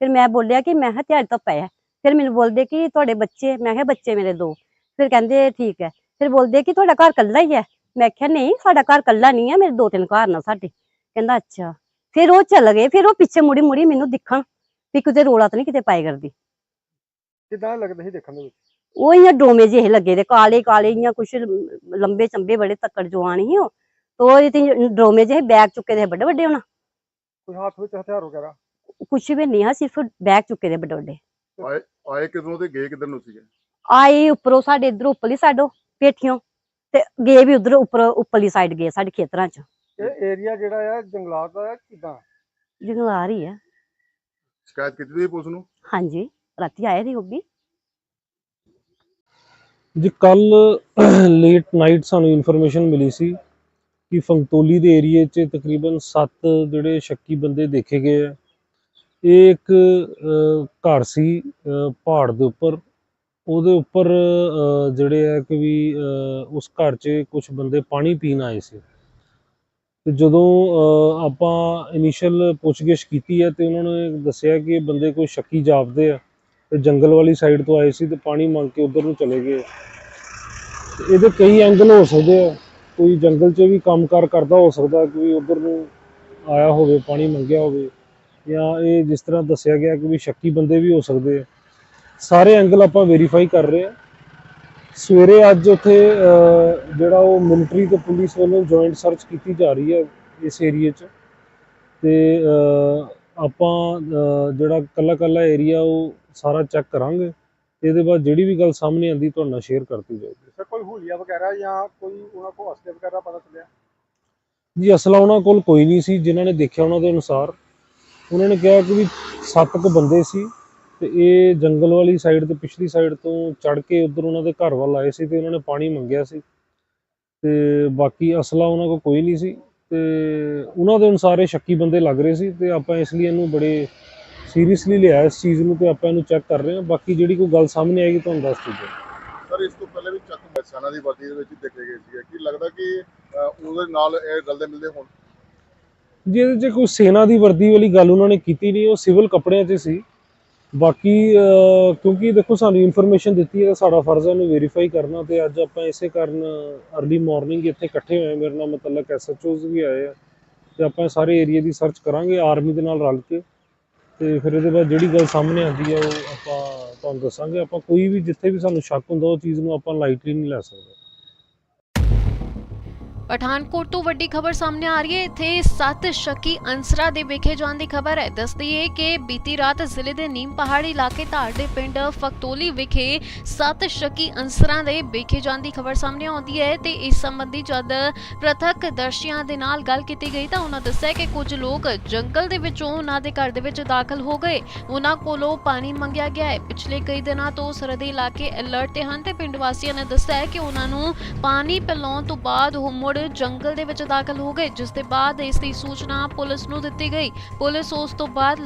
ਫਿਰ ਮੈਂ ਬੋਲਿਆ ਕਿ ਮੈਂ ਕਿਹਾ ਦਿਹਾੜੀ ਤਾਂ ਪਿਆ ਫਿਰ ਮੈਨੂੰ ਬੋਲਦੇ ਕਿ ਤੁਹਾਡੇ ਬੱਚੇ ਮੈਂ ਕਿਹਾ ਬੱਚੇ ਮੇਰੇ ਦੋ। ਫਿਰ ਕਹਿੰਦੇ ਠੀਕ ਹੈ। ਫਿਰ ਬੋਲਦੇ ਕਿ ਤੁਹਾਡਾ ਘਰ ਕੱਲਾ ਹੀ ਹੈ। ਮੈਂ ਕਿਹਾ ਨਹੀਂ ਸਾਡਾ ਘਰ ਕੱਲਾ ਨਹੀਂ ਹੈ ਮੇਰੇ ਦੋ ਤਿੰਨ ਘਰ ਨਾ ਸਾਡੇ। ਕਹਿੰਦਾ ਅੱਛਾ। ਫਿਰ ਉਹ ਚੱਲ ਗਏ ਫਿਰ ਉਹ ਪਿੱਛੇ ਮੁੜੀ ਮੁੜੀ ਮੈਨੂੰ ਦਿਖਣ ਵੀ ਕਿਤੇ ਰੋਲਾ ਤਾਂ ਨਹੀਂ ਕਿਤੇ ਪਾਈ ਕਰਦੀ। ਕਿਦਾਂ ਲੱਗਦੇ ਸੀ ਦੇਖਣ ਦੇ ਵਿੱਚ? ਉਹ ਇਆਂ ਡੋਮੇ ਜਿਹੇ ਲੱਗੇ ਦੇ ਕਾਲੇ ਕਾਲੇ ਇਆਂ ਕੁਛ ਲੰਬੇ ਚੰਬੇ ਬੜੇ ਤੱਕੜ ਜਵਾਨ ਸੀ ਉਹ। ਤੋ ਇਹ ਤੇ ਡੋਮੇ ਜਿਹੇ ਬੈਗ ਚੁੱਕੇ ਦੇ ਵੱਡੇ ਵੱਡੇ ਹੋਣਾ। ਕੋਈ ਹੱਥ ਵਿੱਚ ਹਥਿਆਰ ਵਗੈਰਾ? ਕੁਛ ਵੀ ਨਹੀਂ ਆ ਸਿਰਫ ਬੈਗ ਚੁੱਕੇ ਦੇ ਵੱਡੇ ਵੱਡੇ ਆਏ ਕਿਧਰੋਂ ਤੇ ਗਏ ਕਿਧਰ ਨੂੰ ਸੀਗੇ? ਆਏ ਉੱਪਰੋਂ ਸਾਡੇ ਇਧਰ ਉੱਪਰਲੀ ਸਾਡੋ ਪੇਠੀਆਂ ਤੇ ਗਏ ਵੀ ਉਧਰ ਉੱਪਰ ਉੱਪਰਲੀ ਸਾਈਡ ਗਏ ਸਾਡੇ ਖੇਤਰਾਂ ਚ। ਇਹ ਏਰੀਆ ਜਿਹੜਾ ਆ ਜੰਗਲਾਤ ਦਾ ਹੈ ਕਿਦਾਂ? ਜੰਗਲਾ ਰਹੀ ਆ। ਸ਼ਿਕਾਇਤ ਕੀਤੀ ਤੁਸੀਂ ਪੁਲਿਸ ਨੂੰ? ਹਾਂਜੀ ਰਾਤੀ ਆਏ ਦੀ ਹੋਗੀ ਜੀ ਕੱਲ ਲੇਟ ਨਾਈਟ ਸਾਨੂੰ ਇਨਫੋਰਮੇਸ਼ਨ ਮਿਲੀ ਸੀ ਕਿ ਫੰਗਤੋਲੀ ਦੇ ਏਰੀਏ 'ਚ ਤਕਰੀਬਨ 7 ਜਿਹੜੇ ਸ਼ੱਕੀ ਬੰਦੇ ਦੇਖੇ ਗਏ ਆ। ਇਹ ਇੱਕ ਘਰ ਸੀ ਪਹਾੜ ਦੇ ਉੱਪਰ। ਉਹਦੇ ਉੱਪਰ ਜਿਹੜੇ ਆ ਕਿ ਵੀ ਅ, ਉਸ ਘਰ 'ਚ ਕੁਝ ਬੰਦੇ ਪਾਣੀ ਪੀਣ ਆਏ ਸੀ। ਤੇ ਜਦੋਂ ਅ, ਆਪਾਂ ਇਨੀਸ਼ੀਅਲ ਪੁੱਛਗਿੱਛ ਕੀਤੀ ਹੈ ਤੇ ਉਹਨਾਂ ਨੇ ਦੱਸਿਆ ਕਿ ਇਹ ਬੰਦੇ ਕੋਈ ਸ਼ੱਕੀ ਜਾਪਦੇ ਆ ਤੇ ਜੰਗਲ ਵਾਲੀ ਸਾਈਡ ਤੋਂ ਆਏ ਸੀ ਤੇ ਪਾਣੀ ਮੰਗ ਕੇ ਉਧਰ ਨੂੰ ਚਲੇ ਗਏ। ਇਹਦੇ ਕਈ ਐਂਗਲ ਹੋ ਸਕਦੇ ਆ। ਕੋਈ ਜੰਗਲ 'ਚ ਵੀ ਕੰਮਕਾਰ ਕਰਦਾ ਹੋ ਸਕਦਾ ਕੋਈ ਉਧਰ ਨੂੰ ਆਇਆ ਹੋਵੇ ਪਾਣੀ ਮੰਗਿਆ ਹੋਵੇ। ਜਾਂ ਇਹ ਜਿਸ ਤਰ੍ਹਾਂ ਦੱਸਿਆ ਗਿਆ ਕਿ ਵੀ ਸ਼ੱਕੀ ਬੰਦੇ ਵੀ ਹੋ ਸਕਦੇ ਆ। ਸਾਰੇ ਐਂਗਲ ਆਪਾਂ ਵੈਰੀਫਾਈ ਕਰ ਰਹੇ ਆ। ਸਵੇਰੇ ਅੱਜ ਉੱਥੇ ਜਿਹੜਾ ਉਹ ਮਿਲਟਰੀ ਤੇ ਪੁਲਿਸ ਵੱਲੋਂ ਜੁਆਇੰਟ ਸਰਚ ਕੀਤੀ ਜਾ ਰਹੀ ਹੈ ਇਸ ਏਰੀਏ 'ਚ। ਤੇ ਆਪਾਂ ਜਿਹੜਾ ਕੱਲਾ ਕੱਲਾ ਏਰੀਆ ਉਹ ਸਾਰਾ ਚੈੱਕ ਕਰਾਂਗੇ। ਤੇ ਇਹਦੇ ਬਾਅਦ ਜਿਹੜੀ ਵੀ ਗੱਲ ਸਾਹਮਣੇ ਆਂਦੀ ਤੁਹਾਡੇ ਨਾਲ ਸ਼ੇਅਰ ਕਰਤੀ ਜਾਏਗੀ ਸਰ ਕੋਈ ਹੁਲੀਆ ਵਗੈਰਾ ਜਾਂ ਕੋਈ ਉਹਨਾਂ ਕੋਲ ਅਸਲੇ ਵਗੈਰਾ ਪਤਾ ਚੱਲਿਆ? ਜੀ ਅਸਲਾ ਉਹਨਾਂ ਕੋਲ ਕੋਈ ਨਹੀਂ ਸੀ ਜਿਨ੍ਹਾਂ ਨੇ ਦੇਖਿਆ ਉਹਨਾਂ ਦੇ ਅਨੁਸਾਰ। ਉਹਨਾਂ ਨੇ ਕਿਹਾ ਕਿ ਵੀ ਸੱਤ ਕੁ ਬੰਦੇ ਸੀ ਤੇ ਇਹ ਜੰਗਲ ਵਾਲੀ ਸਾਈਡ ਤੇ ਪਿਛਲੀ ਸਾਈਡ ਤੋਂ ਚੜ ਕੇ ਉਧਰ ਉਹਨਾਂ ਦੇ ਘਰ ਵੱਲ ਆਏ ਸੀ ਤੇ ਉਹਨਾਂ ਨੇ ਪਾਣੀ ਮੰਗਿਆ ਸੀ। ਤੇ ਬਾਕੀ ਅਸਲਾ ਉਹਨਾਂ ਕੋਲ ਕੋਈ ਨਹੀਂ ਸੀ ਤੇ ਉਹਨਾਂ ਦੇ ਅਨੁਸਾਰ ਇਹ ਸ਼ੱਕੀ ਬੰਦੇ ਲੱਗ ਰਹੇ ਸੀ ਤੇ ਆਪਾਂ ਇਸ ਲਈ ਇਹਨੂੰ ਬੜੇ ਸੀਰੀਅਸਲੀ ਲਿਆ ਇਸ ਚੀਜ਼ ਨੂੰ ਤੇ ਆਪਾਂ ਇਹਨੂੰ ਚੈੱਕ ਕਰ ਰਹੇ ਹਾਂ। ਬਾਕੀ ਜਿਹੜੀ ਕੋਈ ਗੱਲ ਸਾਹਮਣੇ ਆਏਗੀ ਤੁਹਾਨੂੰ ਦੱਸ ਦਿੱਤੀ ਸਰ, ਇਸ ਤੋਂ ਪਹਿਲੇ ਵੀ ਚੱਕ ਸੈਨਾ ਦੀ ਵਰਦੀ ਦੇ ਵਿੱਚ ਦੇਖੇ ਗਏ ਸੀ ਕੀ ਲੱਗਦਾ ਕਿ ਉਹਦੇ ਨਾਲ ਇਹ ਰਲਦੇ ਮਿਲਦੇ ਹੋਣ? ਜਿਹਦੇ 'ਚ ਕੋਈ ਸੈਨਾ ਦੀ ਵਰਦੀ ਵਾਲੀ ਗੱਲ ਉਹਨਾਂ ਨੇ ਕੀਤੀ ਨਹੀਂ, ਉਹ ਸਿਵਲ ਕੱਪੜਿਆਂ 'ਚ ਸੀ। ਬਾਕੀ ਕਿਉਂਕਿ ਦੇਖੋ ਸਾਨੂੰ ਇਨਫੋਰਮੇਸ਼ਨ ਦਿੱਤੀ ਹੈ ਤਾਂ ਸਾਡਾ ਫਰਜ਼ ਹੈ ਉਹਨੂੰ ਵੈਰੀਫਾਈ ਕਰਨਾ ਤੇ ਅੱਜ ਆਪਾਂ ਇਸੇ ਕਾਰਨ ਅਰਲੀ ਮਾਰਨਿੰਗ ਇੱਥੇ ਇਕੱਠੇ ਹੋਏ ਮੇਰੇ ਨਾਲ ਮਤਲਬ ਐਸਐਚਓਜ਼ ਵੀ ਆਏ ਆ ਤੇ ਆਪਾਂ ਸਾਰੇ ਏਰੀਆ ਦੀ ਸਰਚ ਕਰਾਂਗੇ ਆਰਮੀ ਦੇ ਨਾਲ ਰਲ ਕੇ। ਤੇ ਫਿਰ ਇਹਦੇ ਬਾਅਦ ਜਿਹੜੀ ਗੱਲ ਸਾਹਮਣੇ ਆਉਂਦੀ ਹੈ ਉਹ ਆਪਾਂ ਤੁਹਾਨੂੰ ਦੱਸਾਂਗੇ। ਆਪਾਂ ਕੋਈ ਵੀ ਜਿੱਥੇ ਵੀ ਸਾਨੂੰ ਸ਼ੱਕ ਹੁੰਦਾ, ਉਹ ਚੀਜ਼ ਨੂੰ ਆਪਾਂ ਲਾਈਟਲੀ ਨਹੀਂ ਲੈ ਸਕਦੇ। ਪਠਾਨਕੋਟ ਤੋਂ ਵੱਡੀ ਖਬਰ ਸਾਹਮਣੇ ਆ ਰਹੀ ਹੈ। ਇੱਥੇ ਸੱਤ ਸ਼ੱਕੀ ਅਨਸਰਾਂ ਦੇ ਵੇਖੇ ਜਾਣ ਦੀ ਖਬਰ ਹੈ। ਦੱਸਦੀ ਹੈ ਕਿ ਬੀਤੀ ਰਾਤ ਜ਼ਿਲ੍ਹੇ ਦੇ ਨੀਮ ਪਹਾੜੀ ਇਲਾਕੇ ਧਾਰ ਦੇ ਪਿੰਡ ਫਕਤੋਲੀ ਵਿਖੇ ਸੱਤ ਸ਼ੱਕੀ ਅਨਸਰਾਂ ਦੇ ਵੇਖੇ ਜਾਣ ਦੀ ਖਬਰ ਸਾਹਮਣੇ ਆਉਂਦੀ ਹੈ ਤੇ ਇਸ ਸੰਬੰਧੀ ਜਦ ਪ੍ਰਤੱਖ ਦਰਸ਼ੀਆਂ ਦੇ ਨਾਲ ਗੱਲ ਕੀਤੀ ਗਈ ਤਾਂ ਉਹਨਾਂ ਦੱਸਿਆ ਕਿ ਕੁਝ ਲੋਕ ਜੰਗਲ ਦੇ ਵਿੱਚੋਂ ਉਹਨਾਂ ਦੇ ਘਰ ਦੇ ਵਿੱਚ ਦਾਖਲ ਹੋ ਗਏ। ਉਹਨਾਂ ਕੋਲੋਂ ਪਾਣੀ ਮੰਗਿਆ ਗਿਆ ਹੈ। ਪਿਛਲੇ ਕਈ ਦਿਨਾਂ ਤੋਂ ਸਰਹੱਦੀ ਇਲਾਕੇ ਅਲਰਟ ਤੇ ਹਨ ਤੇ ਪਿੰਡ ਵਾਸੀਆਂ ਨੇ ਦੱਸਿਆ ਹੈ ਕਿ ਉਹਨਾਂ ਨੂੰ ਪਾਣੀ ਪਿਲਾਉਣ ਤੋਂ ਬਾਅਦ ਉਹ ਮੁੜ ਮੁੜ ਜੰਗਲ ਦੇ ਵਿੱਚ ਦਾਖਲ ਹੋ ਗਏ, ਜਿਸ ਦੇ ਬਾਅਦ ਇਸ ਦੀ ਸੂਚਨਾ ਪੁਲਿਸ ਨੂੰ ਦਿੱਤੀ ਗਈ। ਪੁਲਿਸ ਉਸ ਤੋਂ ਬਾਅਦ